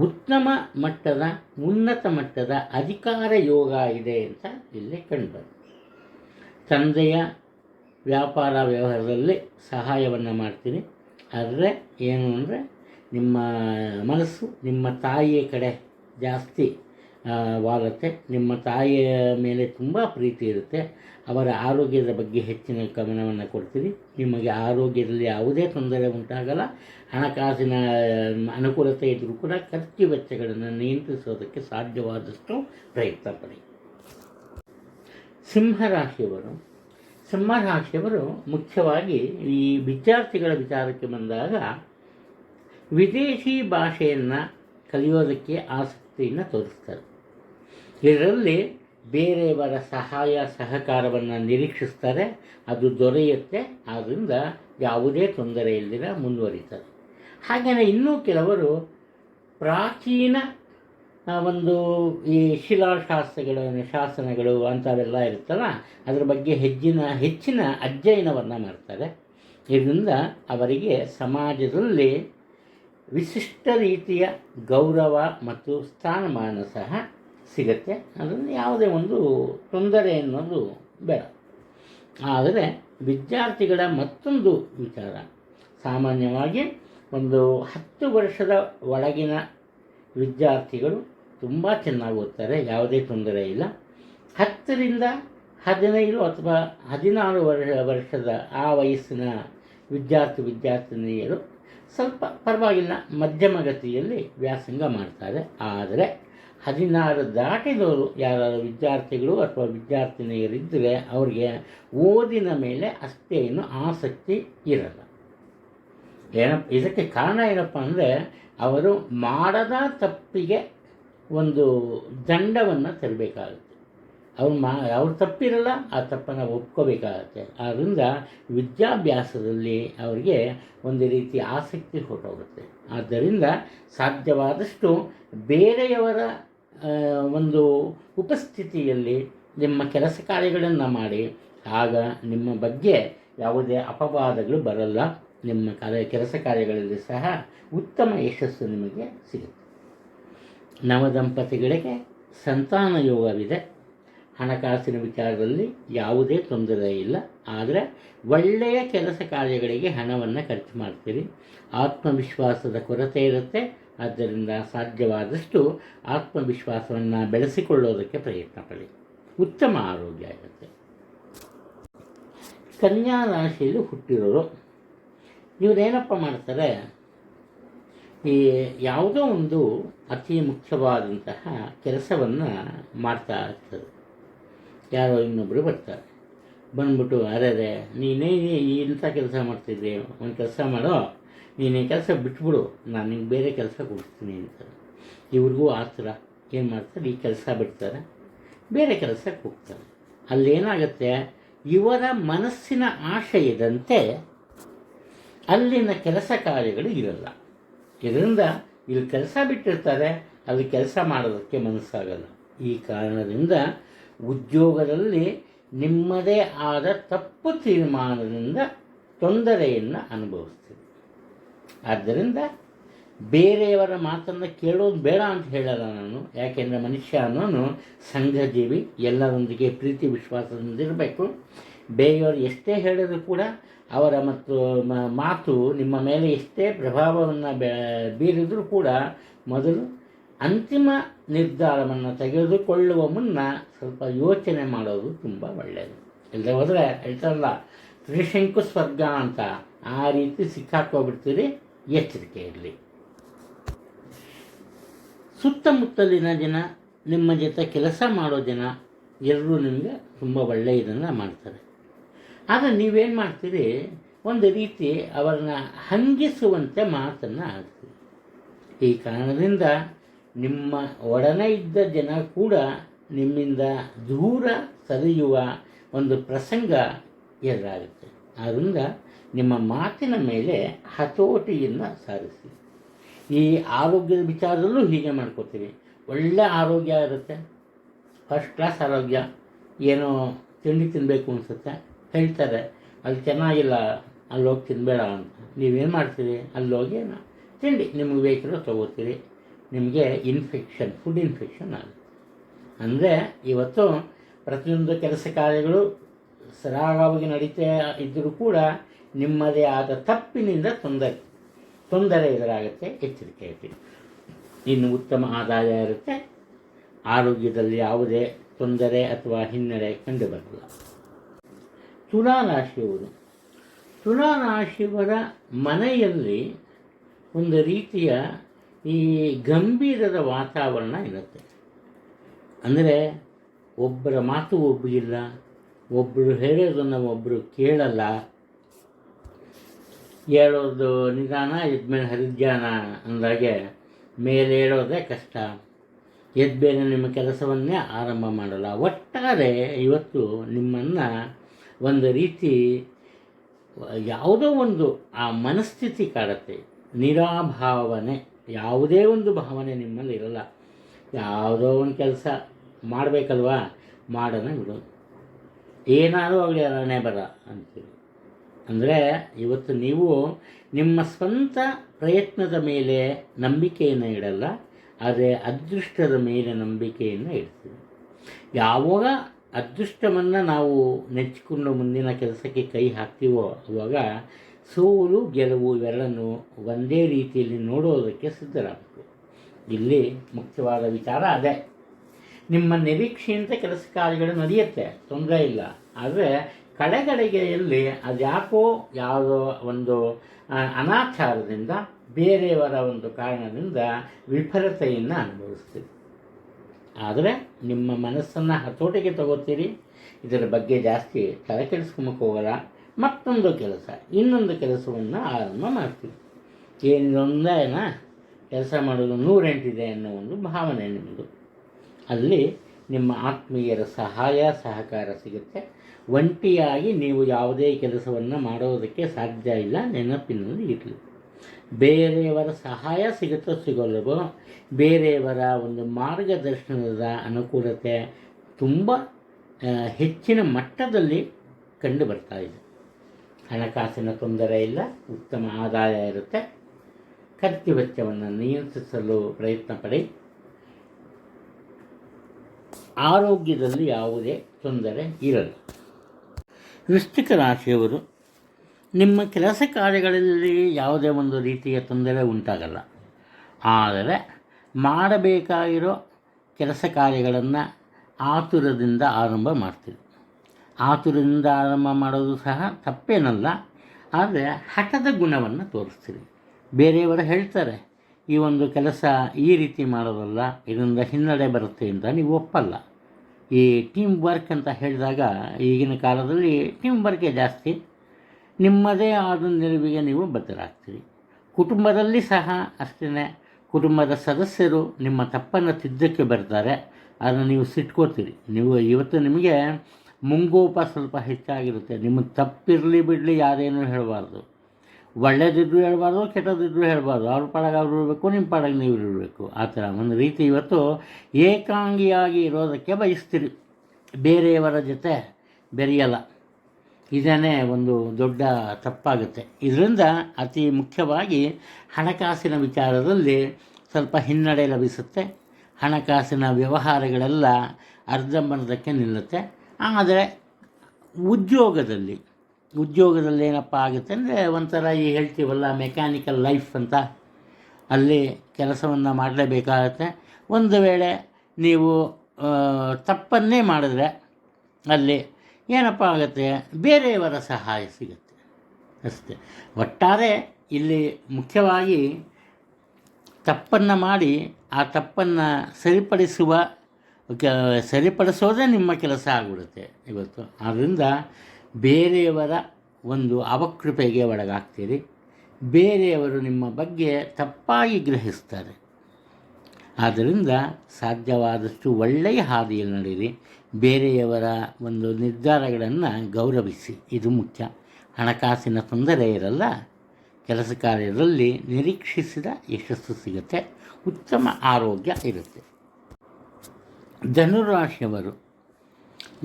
ಉತ್ತಮ ಮಟ್ಟದ, ಉನ್ನತ ಮಟ್ಟದ ಅಧಿಕಾರ ಯೋಗ ಇದೆ ಅಂತ ಇಲ್ಲಿ ಕಂಡುಬಂತು ತಂದೆಯ ವ್ಯಾಪಾರ ವ್ಯವಹಾರದಲ್ಲಿ ಸಹಾಯವನ್ನು ಮಾಡ್ತೀನಿ. ಆದರೆ ಏನು ಅಂದರೆ ನಿಮ್ಮ ಮನಸ್ಸು ನಿಮ್ಮ ತಾಯಿಯ ಕಡೆ ಜಾಸ್ತಿ ಆ, ವಾಲುತ್ತೆ ನಿಮ್ಮ ತಾಯಿಯ ಮೇಲೆ ತುಂಬ ಪ್ರೀತಿ ಇರುತ್ತೆ. ಅವರ ಆರೋಗ್ಯದ ಬಗ್ಗೆ ಹೆಚ್ಚಿನ ಗಮನವನ್ನು ಕೊಡ್ತೀರಿ. ನಿಮಗೆ ಆರೋಗ್ಯದಲ್ಲಿ ಯಾವುದೇ ತೊಂದರೆ ಉಂಟಾಗಲ್ಲ. ಹಣಕಾಸಿನ ಅನುಕೂಲತೆ ಇದ್ದರೂ ಕೂಡ ಖರ್ಚು ವೆಚ್ಚಗಳನ್ನು ನಿಯಂತ್ರಿಸೋದಕ್ಕೆ ಸಾಧ್ಯವಾದಷ್ಟು ಪ್ರಯತ್ನ ಪಡಿ. ಸಿಂಹರಾಶಿಯವರು. ಸಿಂಹರಾಶಿಯವರು ಮುಖ್ಯವಾಗಿ ಈ ವಿದ್ಯಾರ್ಥಿಗಳ ವಿಚಾರಕ್ಕೆ ಬಂದಾಗ ವಿದೇಶಿ ಭಾಷೆಯನ್ನು ಕಲಿಯೋದಕ್ಕೆ ಆಸಕ್ತಿಯನ್ನು ತೋರಿಸ್ತಾರೆ. ಇದರಲ್ಲಿ ಬೇರೆಯವರ ಸಹಾಯ ಸಹಕಾರವನ್ನು ನಿರೀಕ್ಷಿಸ್ತಾರೆ, ಅದು ದೊರೆಯುತ್ತೆ ಆದ್ದರಿಂದ ಯಾವುದೇ ತೊಂದರೆ ಇಲ್ಲದಿರ ಮುಂದುವರಿತಾರೆ ಹಾಗೆಯೇ ಇನ್ನೂ ಕೆಲವರು ಪ್ರಾಚೀನ ಒಂದು ಈ ಶಿಲಾಶಾಸ್ತ್ರಗಳು, ಶಾಸನಗಳು ಅಂಥವೆಲ್ಲ ಇರುತ್ತಲ್ಲ, ಅದರ ಬಗ್ಗೆ ಹೆಚ್ಚಿನ ಹೆಚ್ಚಿನ ಅಧ್ಯಯನವನ್ನು ಮಾಡ್ತಾರೆ. ಇದರಿಂದ ಅವರಿಗೆ ಸಮಾಜದಲ್ಲಿ ವಿಶಿಷ್ಟ ರೀತಿಯ ಗೌರವ ಮತ್ತು ಸ್ಥಾನಮಾನ ಸಹ ಸಿಗುತ್ತೆ. ಅದರಿಂದ ಯಾವುದೇ ಒಂದು ತೊಂದರೆ ಅನ್ನೋದು ಬೇಡ. ಆದರೆ ವಿದ್ಯಾರ್ಥಿಗಳ ಮತ್ತೊಂದು ವಿಚಾರ. ಸಾಮಾನ್ಯವಾಗಿ ಒಂದು ಹತ್ತು ವರ್ಷದ ಒಳಗಿನ ವಿದ್ಯಾರ್ಥಿಗಳು ತುಂಬ ಚೆನ್ನಾಗಿ ಓದ್ತಾರೆ, ಯಾವುದೇ ತೊಂದರೆ ಇಲ್ಲ. ಹತ್ತರಿಂದ ಹದಿನೈದು ಅಥವಾ ಹದಿನಾರು ವರ್ಷ ವರ್ಷದ ಆ ವಯಸ್ಸಿನ ವಿದ್ಯಾರ್ಥಿ, ವಿದ್ಯಾರ್ಥಿನಿಯರು ಸ್ವಲ್ಪ ಪರವಾಗಿಲ್ಲ ಮಧ್ಯಮ ಗತಿಯಲ್ಲಿ ವ್ಯಾಸಂಗ ಮಾಡ್ತಾರೆ. ಆದರೆ ಹದಿನಾರು ದಾಟಿದವರು ಯಾರು ವಿದ್ಯಾರ್ಥಿಗಳು ಅಥವಾ ವಿದ್ಯಾರ್ಥಿನಿಯರಿದ್ದರೆ ಅವರಿಗೆ ಓದಿನ ಮೇಲೆ ಅಷ್ಟೇನು ಆಸಕ್ತಿ ಇರಲ್ಲ. ಏನಪ್ಪ ಇದಕ್ಕೆ ಕಾರಣ ಏನಪ್ಪ ಅಂದರೆ ಅವರು ಮಾಡದ ತಪ್ಪಿಗೆ ಒಂದು ದಂಡವನ್ನು ತರಬೇಕಾಗುತ್ತೆ. ಅವ್ರು ಮಾ, ಅವ್ರ ತಪ್ಪಿರಲ್ಲ, ಆ ತಪ್ಪನ್ನು ಒಪ್ಕೋಬೇಕಾಗತ್ತೆ. ಆದ್ದರಿಂದ ವಿದ್ಯಾಭ್ಯಾಸದಲ್ಲಿ ಅವರಿಗೆ ಒಂದು ರೀತಿ ಆಸಕ್ತಿ ಹೊರಟೋಗುತ್ತೆ. ಆದ್ದರಿಂದ ಸಾಧ್ಯವಾದಷ್ಟು ಬೇರೆಯವರ ಒಂದು ಉಪಸ್ಥಿತಿಯಲ್ಲಿ ನಿಮ್ಮ ಕೆಲಸ ಕಾರ್ಯಗಳನ್ನು ಮಾಡಿ, ಆಗ ನಿಮ್ಮ ಬಗ್ಗೆ ಯಾವುದೇ ಅಪವಾದಗಳು ಬರಲ್ಲ. ನಿಮ್ಮ ಕಾರ್ಯ ಕೆಲಸ ಕಾರ್ಯಗಳಲ್ಲಿ ಸಹ ಉತ್ತಮ ಯಶಸ್ಸು ನಿಮಗೆ ಸಿಗುತ್ತೆ. ನವದಂಪತಿಗಳಿಗೆ ಸಂತಾನ ಯೋಗವಿದೆ. ಹಣಕಾಸಿನ ವಿಚಾರದಲ್ಲಿ ಯಾವುದೇ ತೊಂದರೆ ಇಲ್ಲ. ಆದರೆ ಒಳ್ಳೆಯ ಕೆಲಸ ಕಾರ್ಯಗಳಿಗೆ ಹಣವನ್ನು ಖರ್ಚು ಮಾಡ್ತೀರಿ. ಆತ್ಮವಿಶ್ವಾಸದ ಕೊರತೆ ಇರುತ್ತೆ. ಆದ್ದರಿಂದ ಸಾಧ್ಯವಾದಷ್ಟು ಆತ್ಮವಿಶ್ವಾಸವನ್ನು ಬೆಳೆಸಿಕೊಳ್ಳೋದಕ್ಕೆ ಪ್ರಯತ್ನ ಪಡಿ. ಉತ್ತಮ ಆರೋಗ್ಯ ಆಗುತ್ತೆ ಕನ್ಯಾ ರಾಶಿಯಲ್ಲಿ ಹುಟ್ಟಿರೋರು ಇವರೇನಪ್ಪ ಮಾಡ್ತಾರೆ? ಈ ಯಾವುದೋ ಒಂದು ಅತಿ ಮುಖ್ಯವಾದಂತಹ ಕೆಲಸವನ್ನು ಮಾಡ್ತಾ ಇರ್ತದೆ ಯಾರೋ ಇನ್ನೊಬ್ಬರು ಬರ್ತಾರೆ. ಬಂದ್ಬಿಟ್ಟು ಅರೆ ನೀನೇ ಇಂಥ ಕೆಲಸ ಮಾಡ್ತಿದ್ದೆ ಒಂದು ಕೆಲಸ ಮಾಡೋ ನೀನು ಈ ಕೆಲಸ ಬಿಟ್ಬಿಡು, ನಾನು ನಿಂಗೆ ಬೇರೆ ಕೆಲಸ ಕೊಡಿಸ್ತೀನಿ ಅಂತಾರೆ ಇವ್ರಿಗೂ ಆ ಥರ ಏನು ಮಾಡ್ತಾರೆ, ಈ ಕೆಲಸ ಬಿಡ್ತಾರೆ, ಬೇರೆ ಕೆಲಸಕ್ಕೆ ಹೋಗ್ತಾರೆ. ಅಲ್ಲೇನಾಗುತ್ತೆ, ಇವರ ಮನಸ್ಸಿನ ಆಶಯದಂತೆ ಅಲ್ಲಿನ ಕೆಲಸ ಕಾರ್ಯಗಳು ಇರಲ್ಲ. ಇದರಿಂದ ಇಲ್ಲಿ ಕೆಲಸ ಬಿಟ್ಟಿರ್ತಾರೆ, ಅಲ್ಲಿ ಕೆಲಸ ಮಾಡೋದಕ್ಕೆ ಮನಸ್ಸಾಗಲ್ಲ. ಈ ಕಾರಣದಿಂದ ಉದ್ಯೋಗದಲ್ಲಿ ನಿಮ್ಮದೇ ಆದ ತಪ್ಪು ತೀರ್ಮಾನದಿಂದ ತೊಂದರೆಯನ್ನು ಅನುಭವಿಸ್ತೀರಿ. ಆದ್ದರಿಂದ ಬೇರೆಯವರ ಮಾತನ್ನು ಕೇಳೋದು ಬೇಡ ಅಂತ ಹೇಳಲ್ಲ ನಾನು. ಯಾಕೆಂದರೆ ಮನುಷ್ಯ ಅನ್ನೋನು ಸಂಘಜೀವಿ, ಎಲ್ಲರೊಂದಿಗೆ ಪ್ರೀತಿ, ವಿಶ್ವಾಸದಿಂದ ಇರಬೇಕು. ಬೇರೆಯವರು ಎಷ್ಟೇ ಹೇಳಿದ್ರು ಕೂಡ ಅವರ ಮತ್ತು ಮಾತು ನಿಮ್ಮ ಮೇಲೆ ಎಷ್ಟೇ ಪ್ರಭಾವವನ್ನು ಬೀರಿದರೂ ಕೂಡ ಮೊದಲು ಅಂತಿಮ ನಿರ್ಧಾರವನ್ನು ತೆಗೆದುಕೊಳ್ಳುವ ಮುನ್ನ ಸ್ವಲ್ಪ ಯೋಚನೆ ಮಾಡೋದು ತುಂಬ ಒಳ್ಳೆಯದು ಇಲ್ಲದೆ ಹೋದರೆ ಹೇಳ್ತಾರಲ್ಲ, ತ್ರಿಶಂಕು ಸ್ವರ್ಗ ಅಂತ ಆ ರೀತಿ ಸಿಕ್ಕಾಕೋಗ್ಬಿಡ್ತೀರಿ ಎಚ್ಚರಿಕೆ ಇರಲಿ ಸುತ್ತಮುತ್ತಲಿನ ಜನ, ನಿಮ್ಮ ಜೊತೆ ಕೆಲಸ ಮಾಡೋ ಜನ ಎಲ್ಲರೂ ನಿಮಗೆ ತುಂಬ ಒಳ್ಳೆಯದನ್ನು ಮಾಡ್ತಾರೆ. ಆದರೆ ನೀವೇನು ಮಾಡ್ತೀರಿ? ಒಂದು ರೀತಿ ಅವರನ್ನ ಹಂಗಿಸುವಂತೆ ಮಾತನ್ನು ಆಡ್ತೀರಿ. ಈ ಕಾರಣದಿಂದ ನಿಮ್ಮ ಒಡನೆ ಇದ್ದ ಜನ ಕೂಡ ನಿಮ್ಮಿಂದ ದೂರ ಸರಿಯುವ ಒಂದು ಪ್ರಸಂಗ ಎದುರಾಗುತ್ತೆ. ಆದ್ದರಿಂದ ನಿಮ್ಮ ಮಾತಿನ ಮೇಲೆ ಹತೋಟಿಯನ್ನು ಸಾರಿಸಿ. ಈ ಆರೋಗ್ಯದ ವಿಚಾರದಲ್ಲೂ ಹೀಗೆ ಮಾಡ್ಕೋತೀವಿ. ಒಳ್ಳೆ ಆರೋಗ್ಯ ಇರುತ್ತೆ. ಫಸ್ಟ್ ಕ್ಲಾಸ್ ಆರೋಗ್ಯ. ಏನೋ ತಿಂಡಿ ತಿನ್ನಬೇಕು ಅನಿಸುತ್ತೆ. ಹೇಳ್ತಾರೆ, ಅಲ್ಲಿ ಚೆನ್ನಾಗಿಲ್ಲ, ಅಲ್ಲಿ ಹೋಗಿ ತಿನ್ನಬೇಡ ಅಂತ. ನೀವೇನು ಮಾಡ್ತೀರಿ? ಅಲ್ಲಿ ಹೋಗಿ ತಿಂಡಿ ನಿಮಗೆ ಬೇಕಿರೋ ತೊಗೋತೀರಿ. ನಿಮಗೆ ಇನ್ಫೆಕ್ಷನ್ ಫುಡ್ ಇನ್ಫೆಕ್ಷನ್ ಆಗುತ್ತೆ. ಅಂದರೆ ಇವತ್ತು ಪ್ರತಿಯೊಂದು ಕೆಲಸ ಕಾರ್ಯಗಳು ಸರಾಗವಾಗಿ ನಡೀತಾ ಇದ್ದರೂ ಕೂಡ ನಿಮ್ಮದೇ ಆದ ತಪ್ಪಿನಿಂದ ತೊಂದರೆ. ತೊಂದರೆ ಎದುರಾಗುತ್ತೆ, ಎಚ್ಚರಿಕೆ ಇರಲಿ ಇನ್ನು ಉತ್ತಮ ಆದಾಯ ಇರುತ್ತೆ. ಆರೋಗ್ಯದಲ್ಲಿ ಯಾವುದೇ ತೊಂದರೆ ಅಥವಾ ಹಿನ್ನಡೆ ಕಂಡುಬರಲ್ಲ. ತುಲಾರಾಶಿಯವರು. ತುಲಾರಾಶಿಯವರ ಮನೆಯಲ್ಲಿ ಒಂದು ರೀತಿಯ ಈ ಗಂಭೀರದ ವಾತಾವರಣ ಇರುತ್ತೆ. ಅಂದರೆ ಒಬ್ಬರ ಮಾತು ಒಬ್ಬರಿಗಿಲ್ಲ ಒಬ್ಬರು ಹೇಳೋದನ್ನು ಒಬ್ಬರು ಕೇಳಲ್ಲ ಹೇಳೋದು ನಿಧಾನ ಎದ್ಮೇಲೆ ಹರಿದ್ಯಾನ ಅಂದಾಗೆ ಮೇಲೆ ಹೇಳೋದೇ ಕಷ್ಟ. ಎದ್ಬೇಲೆ ನಿಮ್ಮ ಕೆಲಸವನ್ನೇ ಆರಂಭ ಮಾಡಲ್ಲ. ಒಟ್ಟಾರೆ ಇವತ್ತು ನಿಮ್ಮನ್ನು ಒಂದು ರೀತಿ ಯಾವುದೋ ಒಂದು ಆ ಮನಸ್ಥಿತಿ ಕಾಡುತ್ತೆ. ನಿರಾಭಾವನೆ, ಯಾವುದೇ ಒಂದು ಭಾವನೆ ನಿಮ್ಮಲ್ಲಿ ಇರಲ್ಲ. ಯಾವುದೋ ಒಂದು ಕೆಲಸ ಮಾಡಬೇಕಲ್ವಾ? ಮಾಡೋಣ ಬಿಡು. ಏನಾದರೂ ಆಗಲಿ ಅರಣ್ಯ ಬರ ಅಂತೀವಿ. ಅಂದರೆ ಇವತ್ತು ನೀವು ನಿಮ್ಮ ಸ್ವಂತ ಪ್ರಯತ್ನದ ಮೇಲೆ ನಂಬಿಕೆಯನ್ನು ಇಡಲ್ಲ, ಆದರೆ ಅದೃಷ್ಟದ ಮೇಲೆ ನಂಬಿಕೆಯನ್ನು ಇಡ್ತೀವಿ. ಯಾವಾಗ ಅದೃಷ್ಟವನ್ನು ನಾವು ನೆಚ್ಚಿಕೊಂಡು ಮುಂದಿನ ಕೆಲಸಕ್ಕೆ ಕೈ ಹಾಕ್ತೀವೋ ಅವಾಗ ಸೋಲು, ಗೆಲುವು ಇವೆರಡನ್ನು ಒಂದೇ ರೀತಿಯಲ್ಲಿ ನೋಡೋದಕ್ಕೆ ಸಿದ್ಧರಾಗಬೇಕು ಇಲ್ಲಿ ಮುಖ್ಯವಾದ ವಿಚಾರ ಅದೇ. ನಿಮ್ಮ ನಿರೀಕ್ಷೆಯಂತೆ ಕೆಲಸ ಕಾರ್ಯಗಳು ನಡೆಯುತ್ತೆ, ತೊಂದರೆ ಇಲ್ಲ. ಆದರೆ ಕಡೆಗಡೆಗೆಯಲ್ಲಿ ಅದ್ಯಾಕೋ ಯಾವುದೋ ಒಂದು ಅನಾಚಾರದಿಂದ ಬೇರೆಯವರ ಒಂದು ಕಾರಣದಿಂದ ವಿಫಲತೆಯನ್ನು ಅನುಭವಿಸ್ತೀರಿ. ಆದರೆ ನಿಮ್ಮ ಮನಸ್ಸನ್ನು ಹತೋಟಿಗೆ ತಗೋತೀರಿ. ಇದರ ಬಗ್ಗೆ ಜಾಸ್ತಿ ತಲೆ ಕೆಡಿಸ್ಕೊಂಬಕ್ಕೆ ಹೋಗಲ್ಲ. ಮತ್ತೊಂದು ಕೆಲಸ, ಇನ್ನೊಂದು ಕೆಲಸವನ್ನು ಆರಂಭ ಮಾಡ್ತೀವಿ ಏನಿದೊಂದೇನ ಕೆಲಸ ಮಾಡೋದು ನೂರೆಂಟಿದೆ ಅನ್ನೋ ಒಂದು ಭಾವನೆ ನಿಮ್ಮದು ಅಲ್ಲಿ ನಿಮ್ಮ ಆತ್ಮೀಯರ ಸಹಾಯ, ಸಹಕಾರ ಸಿಗುತ್ತೆ. ಒಂಟಿಯಾಗಿ ನೀವು ಯಾವುದೇ ಕೆಲಸವನ್ನು ಮಾಡೋದಕ್ಕೆ ಸಾಧ್ಯ ಇಲ್ಲ, ನೆನಪಿನಲ್ಲಿ ಇರಲಿ. ಬೇರೆಯವರ ಸಹಾಯ ಸಿಗುತ್ತೋ ಸಿಗೋಲ್ಲವೋ ಬೇರೆಯವರ ಒಂದು ಮಾರ್ಗದರ್ಶನದ ಅನುಕೂಲತೆ ತುಂಬ ಹೆಚ್ಚಿನ ಮಟ್ಟದಲ್ಲಿ ಕಂಡು ಬರ್ತಾ ಇದೆ. ಹಣಕಾಸಿನ ತೊಂದರೆ ಇಲ್ಲ, ಉತ್ತಮ ಆದಾಯ ಇರುತ್ತೆ. ಖರ್ಚು ವೆಚ್ಚವನ್ನು ನಿಯಂತ್ರಿಸಲು ಪ್ರಯತ್ನ ಪಡಿ. ಆರೋಗ್ಯದಲ್ಲಿ ಯಾವುದೇ ತೊಂದರೆ ಇರಲ್ಲ. ವೃಶ್ಚಿಕ ರಾಶಿಯವರು ನಿಮ್ಮ ಕೆಲಸ ಕಾರ್ಯಗಳಲ್ಲಿ ಯಾವುದೇ ಒಂದು ರೀತಿಯ ತೊಂದರೆ ಉಂಟಾಗಲ್ಲ. ಆದರೆ ಮಾಡಬೇಕಾಗಿರೋ ಕೆಲಸ ಕಾರ್ಯಗಳನ್ನು ಆತುರದಿಂದ ಆರಂಭ ಮಾಡ್ತೀರಿ ಆತುರದಿಂದ ಆರಂಭ ಮಾಡೋದು ಸಹ ತಪ್ಪೇನಲ್ಲ, ಆದರೆ ಹಠದ ಗುಣವನ್ನು ತೋರಿಸ್ತೀರಿ ಬೇರೆಯವರು ಹೇಳ್ತಾರೆ ಈ ಒಂದು ಕೆಲಸ ಈ ರೀತಿ ಮಾಡೋದಲ್ಲ, ಇದರಿಂದ ಹಿನ್ನಡೆ ಬರುತ್ತೆ ಅಂತ ನೀವು ಒಪ್ಪಲ್ಲ. ಈ ಟೀಮ್ ವರ್ಕ್ ಅಂತ ಹೇಳಿದಾಗ ಈಗಿನ ಕಾಲದಲ್ಲಿ ಟೀಮ್ ವರ್ಕೇ ಜಾಸ್ತಿ. ನಿಮ್ಮದೇ ಆದ ನಿಲುವಿಗೆ ನೀವು ಬದ್ಧರಾಗ್ತೀರಿ. ಕುಟುಂಬದಲ್ಲಿ ಸಹ ಅಷ್ಟೇ ಕುಟುಂಬದ ಸದಸ್ಯರು ನಿಮ್ಮ ತಪ್ಪನ್ನು ತಿದ್ದಕ್ಕೆ ಬರ್ತಾರೆ. ಅದನ್ನು ನೀವು ಸಿಟ್ಕೋತೀರಿ. ನೀವು ಇವತ್ತು ನಿಮಗೆ ಮುಂಗೋಪ ಸ್ವಲ್ಪ ಹೆಚ್ಚಾಗಿರುತ್ತೆ. ನಿಮ್ಮ ತಪ್ಪಿರಲಿ ಬಿಡಲಿ ಯಾರೇನೂ ಹೇಳಬಾರ್ದು. ಒಳ್ಳೇದಿದ್ರು ಹೇಳಬಾರ್ದು ಕೆಟ್ಟದಿದ್ದು ಹೇಳ್ಬಾರ್ದು. ಅವ್ರ ಪಾಡಾಗ ಅವ್ರು ಇರಬೇಕು ನಿಮ್ಮ ಪಾಡಾಗ ನೀವು ಇರಬೇಕು. ಆ ಥರ ಒಂದು ರೀತಿ ಇವತ್ತು ಏಕಾಂಗಿಯಾಗಿ ಇರೋದಕ್ಕೆ ಬಯಸ್ತೀರಿ. ಬೇರೆಯವರ ಜೊತೆ ಬೆರೆಯಲ್ಲ. ಇದನ್ನೇ ಒಂದು ದೊಡ್ಡ ತಪ್ಪಾಗುತ್ತೆ. ಇದರಿಂದ ಅತಿ ಮುಖ್ಯವಾಗಿ ಹಣಕಾಸಿನ ವಿಚಾರದಲ್ಲಿ ಸ್ವಲ್ಪ ಹಿನ್ನಡೆ ಲಭಿಸುತ್ತೆ. ಹಣಕಾಸಿನ ವ್ಯವಹಾರಗಳೆಲ್ಲ ಅರ್ಧಂಬರ್ಧಕ್ಕೆ ನಿಲ್ಲುತ್ತೆ. ಆದರೆ ಉದ್ಯೋಗದಲ್ಲಿ ಉದ್ಯೋಗದಲ್ಲಿ ಏನಪ್ಪ ಆಗುತ್ತೆ ಅಂದರೆ ಒಂಥರ ಈ ಹೇಳ್ತೀವಲ್ಲ ಮೆಕ್ಯಾನಿಕಲ್ ಲೈಫ್ ಅಂತ. ಅಲ್ಲಿ ಕೆಲಸವನ್ನು ಮಾಡಲೇಬೇಕಾಗತ್ತೆ. ಒಂದು ವೇಳೆ ನೀವು ತಪ್ಪನ್ನೇ ಮಾಡಿದ್ರೆ ಅಲ್ಲಿ ಏನಪ್ಪ ಆಗುತ್ತೆ? ಬೇರೆಯವರ ಸಹಾಯ ಸಿಗುತ್ತೆ. ಅಷ್ಟೇ. ಒಟ್ಟಾರೆ ಇಲ್ಲಿ ಮುಖ್ಯವಾಗಿ ತಪ್ಪನ್ನು ಮಾಡಿ ಆ ತಪ್ಪನ್ನು ಸರಿಪಡಿಸುವ ಸರಿಪಡಿಸೋದೇ ನಿಮ್ಮ ಕೆಲಸ ಆಗಿಬಿಡುತ್ತೆ ಇವತ್ತು. ಆದ್ದರಿಂದ ಬೇರೆಯವರ ಒಂದು ಅವಕೃಪೆಗೆ ಒಳಗಾಗ್ತೀರಿ. ಬೇರೆಯವರು ನಿಮ್ಮ ಬಗ್ಗೆ ತಪ್ಪಾಗಿ ಗ್ರಹಿಸ್ತಾರೆ. ಆದ್ದರಿಂದ ಸಾಧ್ಯವಾದಷ್ಟು ಒಳ್ಳೆಯ ಹಾದಿಯಲ್ಲಿ ನಡೆಯಿರಿ ಬೇರೆಯವರ ಒಂದು ನಿರ್ಧಾರಗಳನ್ನು ಗೌರವಿಸಿ. ಇದು ಮುಖ್ಯ. ಹಣಕಾಸಿನ ತೊಂದರೆ ಇರಲ್ಲ. ಕೆಲಸ ಕಾರ್ಯದಲ್ಲಿ ನಿರೀಕ್ಷಿಸಿದ ಯಶಸ್ಸು ಸಿಗುತ್ತೆ. ಉತ್ತಮ ಆರೋಗ್ಯ ಇರುತ್ತೆ. ಧನುರಾಶಿಯವರು.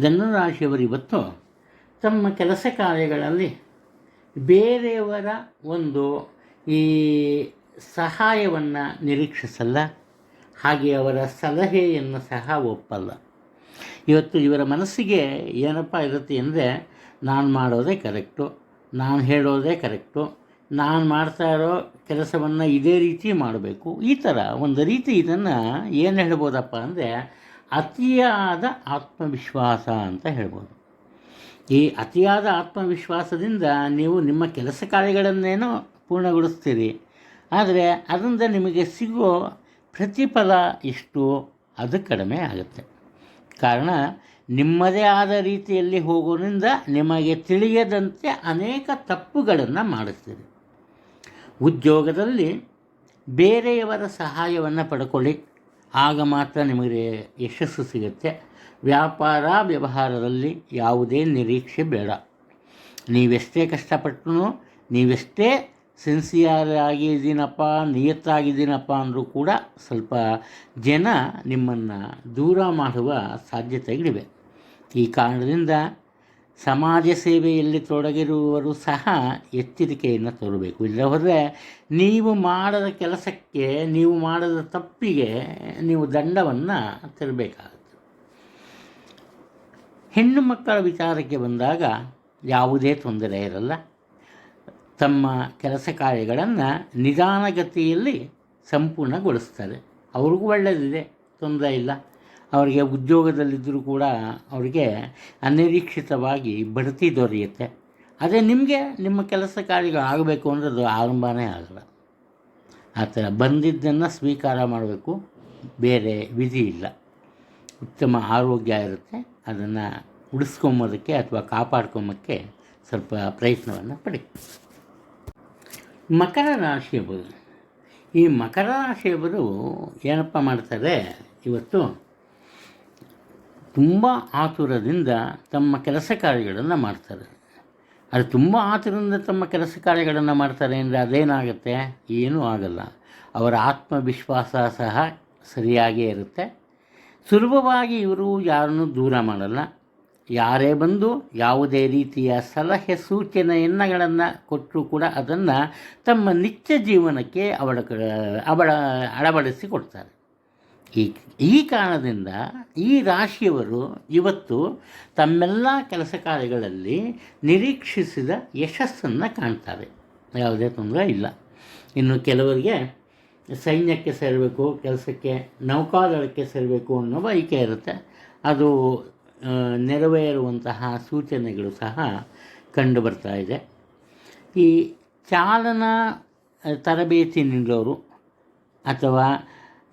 ಧನುರಾಶಿಯವರು ಇವತ್ತು ತಮ್ಮ ಕೆಲಸ ಕಾರ್ಯಗಳಲ್ಲಿ ಬೇರೆಯವರ ಒಂದು ಈ ಸಹಾಯವನ್ನು ನಿರೀಕ್ಷಿಸಲ್ಲ, ಹಾಗೆ ಅವರ ಸಲಹೆಯನ್ನು ಸಹ ಒಪ್ಪಲ್ಲ. ಇವತ್ತು ಇವರ ಮನಸ್ಸಿಗೆ ಏನಪ್ಪ ಇರುತ್ತೆ ಅಂದರೆ ನಾನು ಮಾಡೋದೇ ಕರೆಕ್ಟು, ನಾನು ಹೇಳೋದೇ ಕರೆಕ್ಟು, ನಾನು ಮಾಡ್ತಾ ಇರೋ ಕೆಲಸವನ್ನು ಇದೇ ರೀತಿ ಮಾಡಬೇಕು. ಈ ಥರ ಒಂದು ರೀತಿ ಇದನ್ನು ಏನು ಹೇಳ್ಬೋದಪ್ಪ ಅಂದರೆ, ಅತಿಯಾದ ಆತ್ಮವಿಶ್ವಾಸ ಅಂತ ಹೇಳ್ಬೋದು. ಈ ಅತಿಯಾದ ಆತ್ಮವಿಶ್ವಾಸದಿಂದ ನೀವು ನಿಮ್ಮ ಕೆಲಸ ಕಾರ್ಯಗಳನ್ನೇನೋ ಪೂರ್ಣಗೊಳಿಸ್ತೀರಿ. ಆದರೆ ಅದರಿಂದ ನಿಮಗೆ ಸಿಗೋ ಪ್ರತಿಫಲ ಎಷ್ಟು? ಅದು ಕಡಿಮೆ ಆಗುತ್ತೆ. ಕಾರಣ, ನಿಮ್ಮದೇ ಆದ ರೀತಿಯಲ್ಲಿ ಹೋಗೋದ್ರಿಂದ ನಿಮಗೆ ತಿಳಿಯದಂತೆ ಅನೇಕ ತಪ್ಪುಗಳನ್ನು ಮಾಡುತ್ತೀರಿ ಉದ್ಯೋಗದಲ್ಲಿ ಬೇರೆಯವರ ಸಹಾಯವನ್ನು ಪಡ್ಕೊಳ್ಳಿ. ಆಗ ಮಾತ್ರ ನಿಮಗೆ ಯಶಸ್ಸು ಸಿಗುತ್ತೆ. ವ್ಯಾಪಾರ ವ್ಯವಹಾರದಲ್ಲಿ ಯಾವುದೇ ನಿರೀಕ್ಷೆ ಬೇಡ. ನೀವೆಷ್ಟೇ ಕಷ್ಟಪಟ್ಟು ನೀವೆಷ್ಟೇ ಸಿನ್ಸಿಯರ್ ಆಗಿದ್ದೀನಪ್ಪ, ನಿಯತ್ತಾಗಿದ್ದೀನಪ್ಪ ಅಂದರೂ ಕೂಡ ಸ್ವಲ್ಪ ಜನ ನಿಮ್ಮನ್ನು ದೂರ ಮಾಡುವ ಸಾಧ್ಯತೆಗಳಿವೆ. ಈ ಕಾರಣದಿಂದ ಸಮಾಜ ಸೇವೆಯಲ್ಲಿ ತೊಡಗಿರುವವರು ಸಹ ಎಚ್ಚರಿಕೆಯನ್ನು ತೋರಬೇಕು. ಇಲ್ಲ ಹೋದರೆ ನೀವು ಮಾಡದ ಕೆಲಸಕ್ಕೆ, ನೀವು ಮಾಡದ ತಪ್ಪಿಗೆ ನೀವು ದಂಡವನ್ನು ತರಬೇಕಾಗುತ್ತೆ. ಹೆಣ್ಣು ಮಕ್ಕಳ ವಿಚಾರಕ್ಕೆ ಬಂದಾಗ ಯಾವುದೇ ತೊಂದರೆ ಇರಲ್ಲ. ತಮ್ಮ ಕೆಲಸ ಕಾರ್ಯಗಳನ್ನು ನಿಧಾನಗತಿಯಲ್ಲಿ ಸಂಪೂರ್ಣಗೊಳಿಸ್ತಾರೆ ಅವ್ರಿಗೂ ಒಳ್ಳೆಯದಿದೆ ತೊಂದರೆ ಇಲ್ಲ. ಅವರಿಗೆ ಉದ್ಯೋಗದಲ್ಲಿದ್ದರೂ ಕೂಡ ಅವರಿಗೆ ಅನಿರೀಕ್ಷಿತವಾಗಿ ಬಡ್ತಿ ದೊರೆಯುತ್ತೆ. ಅದೇ ನಿಮಗೆ ನಿಮ್ಮ ಕೆಲಸ ಕಾರ್ಯಗಳು ಆಗಬೇಕು ಅಂದರೆ ಅದು ಆರಂಭನೇ ಆಗಲ್ಲ. ಆ ಥರ ಬಂದಿದ್ದನ್ನು ಸ್ವೀಕಾರ ಮಾಡಬೇಕು. ಬೇರೆ ವಿಧಿ ಇಲ್ಲ. ಉತ್ತಮ ಆರೋಗ್ಯ ಇರುತ್ತೆ. ಅದನ್ನು ಉಳಿಸ್ಕೊಂಬೋದಕ್ಕೆ ಅಥವಾ ಕಾಪಾಡ್ಕೊಂಬೋಕ್ಕೆ ಸ್ವಲ್ಪ ಪ್ರಯತ್ನವನ್ನು ಪಡಿ. ಮಕರ ರಾಶಿಯವರು ಈ ಮಕರ ರಾಶಿಯವರು ಏನಪ್ಪ ಮಾಡ್ತಾರೆ? ಇವತ್ತು ತುಂಬ ಆತುರದಿಂದ ತಮ್ಮ ಕೆಲಸ ಕಾರ್ಯಗಳನ್ನು ಮಾಡ್ತಾರೆ. ಅದು ತುಂಬ ಆತುರದಿಂದ ತಮ್ಮ ಕೆಲಸ ಕಾರ್ಯಗಳನ್ನು ಮಾಡ್ತಾರೆ ಅಂದರೆ ಅದೇನಾಗುತ್ತೆ? ಏನೂ ಆಗಲ್ಲ. ಅವರ ಆತ್ಮವಿಶ್ವಾಸ ಸಹ ಸರಿಯಾಗೇ ಇರುತ್ತೆ. ಸುಲಭವಾಗಿ ಇವರು ಯಾರನ್ನು ದೂರ ಮಾಡಲ್ಲ. ಯಾರೇ ಬಂದು ಯಾವುದೇ ರೀತಿಯ ಸಲಹೆ ಸೂಚನೆಯನ್ನಗಳನ್ನು ಕೊಟ್ಟರೂ ಕೂಡ ಅದನ್ನು ತಮ್ಮ ನಿತ್ಯ ಜೀವನಕ್ಕೆ ಅವಳ ಅವಳ ಅಳವಡಿಸಿಕೊಡ್ತಾರೆ ಈ ಈ ಕಾರಣದಿಂದ ಈ ರಾಶಿಯವರು ಇವತ್ತು ತಮ್ಮೆಲ್ಲ ಕೆಲಸ ಕಾರ್ಯಗಳಲ್ಲಿ ನಿರೀಕ್ಷಿಸಿದ ಯಶಸ್ಸನ್ನು ಕಾಣ್ತಾರೆ. ಯಾವುದೇ ತೊಂದರೆ ಇಲ್ಲ. ಇನ್ನು ಕೆಲವರಿಗೆ ಸೈನ್ಯಕ್ಕೆ ಸೇರಬೇಕು, ಕೆಲಸಕ್ಕೆ, ನೌಕಾದಳಕ್ಕೆ ಸೇರಬೇಕು ಅನ್ನೋ ಬಯಕೆ ಇರುತ್ತೆ. ಅದು ನೆರವೇರುವಂತಹ ಸೂಚನೆಗಳು ಸಹ ಕಂಡು ಬರ್ತಾ ಇದೆ. ಈ ಚಾಲನಾ ತರಬೇತಿ ನೀಡೋರು ಅಥವಾ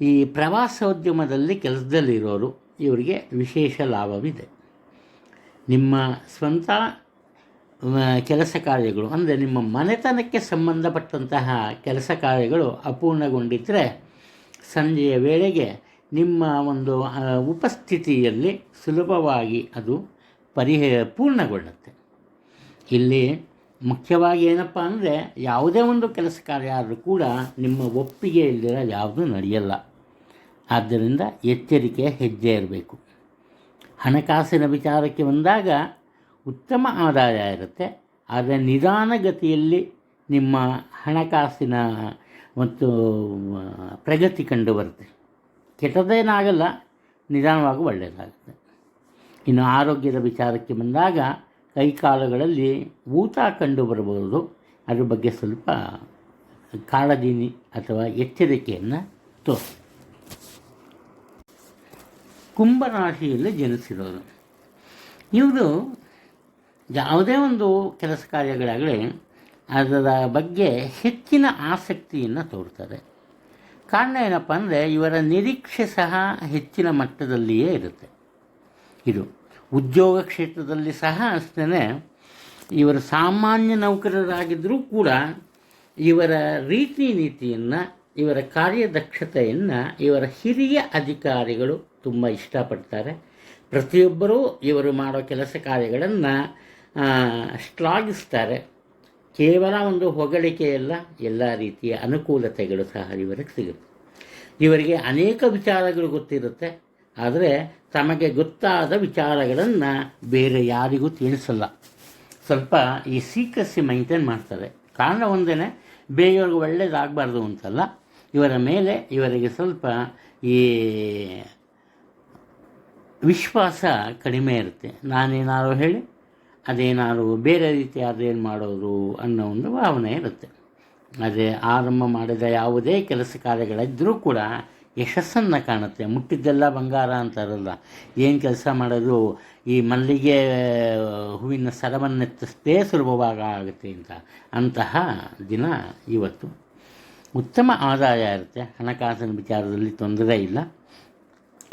ಈ ಪ್ರವಾಸೋದ್ಯಮದಲ್ಲಿ ಕೆಲಸದಲ್ಲಿರೋರು, ಇವರಿಗೆ ವಿಶೇಷ ಲಾಭವಿದೆ. ನಿಮ್ಮ ಸ್ವಂತ ಕೆಲಸ ಕಾರ್ಯಗಳು. ಅಂದರೆ ನಿಮ್ಮ ಮನೆತನಕ್ಕೆ ಸಂಬಂಧಪಟ್ಟಂತಹ ಕೆಲಸ ಕಾರ್ಯಗಳು ಅಪೂರ್ಣಗೊಂಡಿದ್ದರೆ ಸಂಜೆಯ ವೇಳೆಗೆ ನಿಮ್ಮ ಒಂದು ಉಪಸ್ಥಿತಿಯಲ್ಲಿ ಸುಲಭವಾಗಿ ಅದು ಪರಿಹ, ಪೂರ್ಣಗೊಳ್ಳುತ್ತೆ. ಇಲ್ಲಿ ಮುಖ್ಯವಾಗಿ ಏನಪ್ಪ ಅಂದರೆ ಯಾವುದೇ ಒಂದು ಕೆಲಸ ಕಾರ್ಯ ಆದರೂ ಕೂಡ ನಿಮ್ಮ ಒಪ್ಪಿಗೆ ಇಲ್ಲದಿರ ಯಾವುದೂ ನಡೆಯಲ್ಲ. ಆದ್ದರಿಂದ ಎಚ್ಚರಿಕೆಯ ಹೆಜ್ಜೆ ಇರಬೇಕು. ಹಣಕಾಸಿನ ವಿಚಾರಕ್ಕೆ ಬಂದಾಗ ಉತ್ತಮ ಆದಾಯ ಇರುತ್ತೆ. ಆದರೆ ನಿಧಾನಗತಿಯಲ್ಲಿ ನಿಮ್ಮ ಹಣಕಾಸಿನ ಮತ್ತು ಪ್ರಗತಿ ಕಂಡು ಬರುತ್ತೆ. ಕೆಟ್ಟದೇನಾಗಲ್ಲ, ನಿಧಾನವಾಗಿ ಒಳ್ಳೆಯದಾಗುತ್ತೆ ಇನ್ನು ಆರೋಗ್ಯದ ವಿಚಾರಕ್ಕೆ ಬಂದಾಗ ಕೈಕಾಲುಗಳಲ್ಲಿ ಊತ ಕಂಡು ಬರಬಹುದು ಅದ್ರ ಬಗ್ಗೆ ಸ್ವಲ್ಪ ಕಾಳಜಿ ಅಥವಾ ಎಚ್ಚರಿಕೆಯನ್ನು ತೋರಿಸಿ. ಕುಂಭರಾಶಿಯಲ್ಲಿ ಜನಿಸಿರೋರು. ಇವರು ಯಾವುದೇ ಒಂದು ಕೆಲಸ ಕಾರ್ಯಗಳಾಗಲಿ ಅದರ ಬಗ್ಗೆ ಹೆಚ್ಚಿನ ಆಸಕ್ತಿಯನ್ನು ತೋರ್ತಾರೆ ಕಾರಣ ಏನಪ್ಪ ಅಂದರೆ ಇವರ ನಿರೀಕ್ಷೆ ಸಹ ಹೆಚ್ಚಿನ ಮಟ್ಟದಲ್ಲಿಯೇ ಇರುತ್ತೆ. ಇದು ಉದ್ಯೋಗ ಕ್ಷೇತ್ರದಲ್ಲಿ ಸಹ ಅಷ್ಟೇ ಇವರು ಸಾಮಾನ್ಯ ನೌಕರರಾಗಿದ್ದರೂ ಕೂಡ ಇವರ ರೀತಿ ನೀತಿಯನ್ನು, ಇವರ ಕಾರ್ಯದಕ್ಷತೆಯನ್ನು ಇವರ ಹಿರಿಯ ಅಧಿಕಾರಿಗಳು ತುಂಬ ಇಷ್ಟಪಡ್ತಾರೆ. ಪ್ರತಿಯೊಬ್ಬರೂ ಇವರು ಮಾಡೋ ಕೆಲಸ ಕಾರ್ಯಗಳನ್ನು ಶ್ಲಾಘಿಸ್ತಾರೆ. ಕೇವಲ ಒಂದು ಹೊಗಳಿಕೆಯಲ್ಲ ಎಲ್ಲ ರೀತಿಯ ಅನುಕೂಲತೆಗಳು ಸಹ ಇವರಿಗೆ ಸಿಗುತ್ತೆ. ಇವರಿಗೆ ಅನೇಕ ವಿಚಾರಗಳು ಗೊತ್ತಿರುತ್ತೆ, ಆದರೆ ತಮಗೆ ಗೊತ್ತಾದ ವಿಚಾರಗಳನ್ನು ಬೇರೆ ಯಾರಿಗೂ ತಿಳಿಸಲ್ಲ. ಸ್ವಲ್ಪ ಈ ಸೀಕ್ರೆಸಿ ಮೈಂಟೈನ್ ಮಾಡ್ತಾರೆ. ಕಾರಣ ಒಂದೇ ಬೇರೆಯವ್ರಿಗೆ ಒಳ್ಳೇದಾಗಬಾರ್ದು ಅಂತಲ್ಲ, ಇವರ ಮೇಲೆ ಇವರಿಗೆ ಸ್ವಲ್ಪ ಈ ವಿಶ್ವಾಸ ಕಡಿಮೆ ಇರುತ್ತೆ. ನಾನೇನಾದ್ರು ಹೇಳಿ? ಅದೇನಾದ್ರು ಬೇರೆ ರೀತಿ ಅದೇನು ಮಾಡೋದು ಅನ್ನೋ ಒಂದು ಭಾವನೆ ಇರುತ್ತೆ. ಅದೇ ಆರಂಭ ಮಾಡಿದ ಯಾವುದೇ ಕೆಲಸ ಕಾರ್ಯಗಳಿದ್ದರೂ ಕೂಡ ಯಶಸ್ಸನ್ನು ಕಾಣುತ್ತೆ. ಮುಟ್ಟಿದ್ದೆಲ್ಲ ಬಂಗಾರ ಅಂತಾರಲ್ಲ ಏನು ಕೆಲಸ ಮಾಡೋದು? ಈ ಮಲ್ಲಿಗೆ ಹೂವಿನ ಸರವನ್ನೆತ್ತಷ್ಟೇ ಸುಲಭವಾಗ ಆಗುತ್ತೆ ಅಂತ. ಅಂತಹ ದಿನ ಇವತ್ತು. ಉತ್ತಮ ಆದಾಯ ಇರುತ್ತೆ. ಹಣಕಾಸಿನ ವಿಚಾರದಲ್ಲಿ ತೊಂದರೆ ಇಲ್ಲ.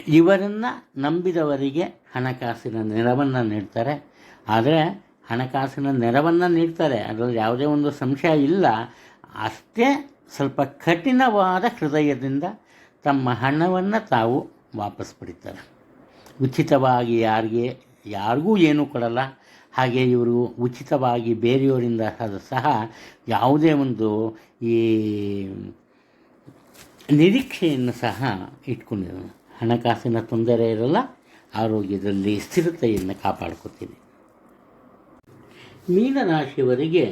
ಇವರನ್ನು ನಂಬಿದವರಿಗೆ ಹಣಕಾಸಿನ ನೆರವನ್ನು ನೀಡ್ತಾರೆ. ಆದರೆ ಹಣಕಾಸಿನ ನೆರವನ್ನು ನೀಡ್ತಾರೆ. ಅದರಲ್ಲಿ ಯಾವುದೇ ಒಂದು ಸಂಶಯ ಇಲ್ಲ. ಅಷ್ಟೇ ಸ್ವಲ್ಪ ಕಠಿಣವಾದ ಹೃದಯದಿಂದ ತಮ್ಮ ಹಣವನ್ನು ತಾವು ವಾಪಸ್ ಪಡಿತಾರೆ. ಉಚಿತವಾಗಿ ಯಾರಿಗೆ, ಯಾರಿಗೂ ಏನೂ ಕೊಡಲ್ಲ. ಹಾಗೆ ಇವರು ಉಚಿತವಾಗಿ ಬೇರೆಯವರಿಂದ ಸಹ- ಯಾವುದೇ ಒಂದು ಈ ನಿರೀಕ್ಷೆಯನ್ನು ಸಹ ಇಟ್ಕೊಂಡಿರೋಣ ಹಣಕಾಸಿನ ತೊಂದರೆ ಇರಲ್ಲ. ಆರೋಗ್ಯದಲ್ಲಿ ಸ್ಥಿರತೆಯನ್ನು ಕಾಪಾಡ್ಕೊತೀನಿ. ಮೀನರಾಶಿಯವರಿಗೆ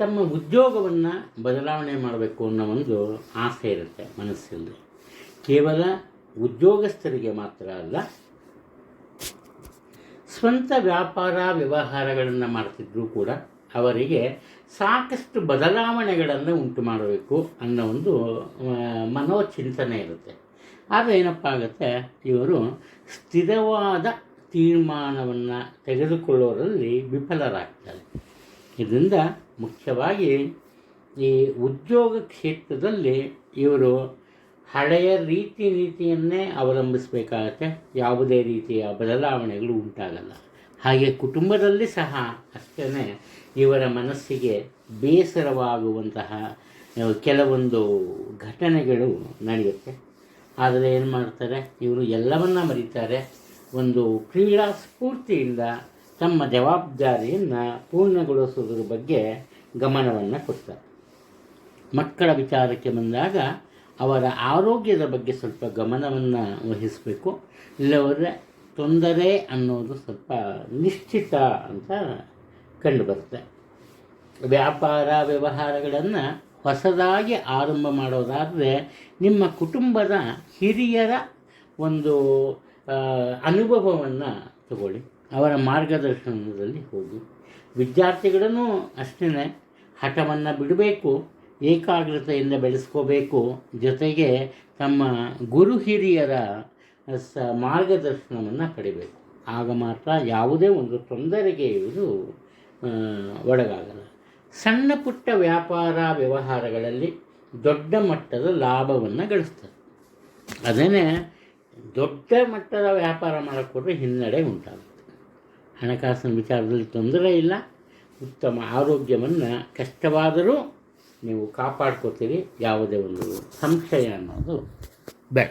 ತಮ್ಮ ಉದ್ಯೋಗವನ್ನು ಬದಲಾವಣೆ ಮಾಡಬೇಕು ಅನ್ನೋ ಒಂದು ಆಸೆ ಇರುತ್ತೆ ಮನಸ್ಸಲ್ಲಿ ಕೇವಲ ಉದ್ಯೋಗಸ್ಥರಿಗೆ ಮಾತ್ರ ಅಲ್ಲ, ಸ್ವಂತ ವ್ಯಾಪಾರ ವ್ಯವಹಾರಗಳನ್ನು ಮಾಡ್ತಿದ್ರೂ ಕೂಡ ಅವರಿಗೆ ಸಾಕಷ್ಟು ಬದಲಾವಣೆಗಳನ್ನು ಉಂಟು ಮಾಡಬೇಕು ಅನ್ನೋ ಒಂದು ಮನೋಚಿಂತನೆ ಇರುತ್ತೆ. ಆದರೆ ಏನಪ್ಪ ಆಗುತ್ತೆ ಇವರು ಸ್ಥಿರವಾದ ತೀರ್ಮಾನವನ್ನು ತೆಗೆದುಕೊಳ್ಳೋರಲ್ಲಿ ವಿಫಲರಾಗ್ತಾರೆ. ಇದರಿಂದ ಮುಖ್ಯವಾಗಿ ಈ ಉದ್ಯೋಗ ಕ್ಷೇತ್ರದಲ್ಲಿ ಇವರು ಹಳೆಯ ರೀತಿ ನೀತಿಯನ್ನೇ ಅವಲಂಬಿಸಬೇಕಾಗತ್ತೆ. ಯಾವುದೇ ರೀತಿಯ ಬದಲಾವಣೆಗಳು ಉಂಟಾಗಲ್ಲ. ಹಾಗೆ ಕುಟುಂಬದಲ್ಲಿ ಸಹ ಅಷ್ಟೇ ಇವರ ಮನಸ್ಸಿಗೆ ಬೇಸರವಾಗುವಂತಹ ಕೆಲವೊಂದು ಘಟನೆಗಳು ನಡೆಯುತ್ತೆ. ಆದರೆ ಏನು ಮಾಡ್ತಾರೆ? ಇವರು ಎಲ್ಲವನ್ನ ಮರೀತಾರೆ. ಒಂದು ಕ್ರೀಡಾ ಸ್ಫೂರ್ತಿಯಿಂದ ತಮ್ಮ ಜವಾಬ್ದಾರಿಯನ್ನು ಪೂರ್ಣಗೊಳಿಸುವುದರ ಬಗ್ಗೆ ಗಮನವನ್ನು ಕೊಡ್ತಾರೆ. ಮಕ್ಕಳ ವಿಚಾರಕ್ಕೆ ಬಂದಾಗ ಅವರ ಆರೋಗ್ಯದ ಬಗ್ಗೆ ಸ್ವಲ್ಪ ಗಮನವನ್ನು ವಹಿಸಬೇಕು. ಇಲ್ಲವರೆ ತೊಂದರೆ ಅನ್ನೋದು ಸ್ವಲ್ಪ ನಿಶ್ಚಿತ ಅಂತ ಕಂಡುಬರುತ್ತೆ ವ್ಯಾಪಾರ ವ್ಯವಹಾರಗಳನ್ನು ಹೊಸದಾಗಿ ಆರಂಭ ಮಾಡೋದಾದರೆ ನಿಮ್ಮ ಕುಟುಂಬದ ಹಿರಿಯರ ಒಂದು ಅನುಭವವನ್ನು ತಗೊಳ್ಳಿ. ಅವರ ಮಾರ್ಗದರ್ಶನದಲ್ಲಿ ಹೋಗಿ. ವಿದ್ಯಾರ್ಥಿಗಳನ್ನು ಅಷ್ಟೇ ಹಠವನ್ನು ಬಿಡಬೇಕು, ಏಕಾಗ್ರತೆಯಿಂದ ಬೆಳೆಸ್ಕೋಬೇಕು, ಜೊತೆಗೆ ತಮ್ಮ ಗುರು ಹಿರಿಯರ ಸ ಮಾರ್ಗದರ್ಶನವನ್ನು ಪಡಿಬೇಕು. ಆಗ ಮಾತ್ರ ಯಾವುದೇ ಒಂದು ತೊಂದರೆಗೆ ಇವರು ಒಳಗಾಗಲ್ಲ. ಸಣ್ಣ ಪುಟ್ಟ ವ್ಯಾಪಾರ ವ್ಯವಹಾರಗಳಲ್ಲಿ ದೊಡ್ಡ ಮಟ್ಟದ ಲಾಭವನ್ನು ಗಳಿಸ್ತಾರೆ ಅದೇನೇ ದೊಡ್ಡ ಮಟ್ಟದ ವ್ಯಾಪಾರ ಮಾಡೋಕ್ಕೋದ್ರೆ ಹಿನ್ನಡೆ ಉಂಟಾಗುತ್ತೆ ಹಣಕಾಸಿನ ವಿಚಾರದಲ್ಲಿ ತೊಂದರೆ ಇಲ್ಲ. ಉತ್ತಮ ಆರೋಗ್ಯವನ್ನು ಕಷ್ಟವಾದರೂ ನೀವು ಕಾಪಾಡ್ಕೋತೀರಿ. ಯಾವುದೇ ಒಂದು ಸಂಶಯ ಅನ್ನೋದು ಬೇಡ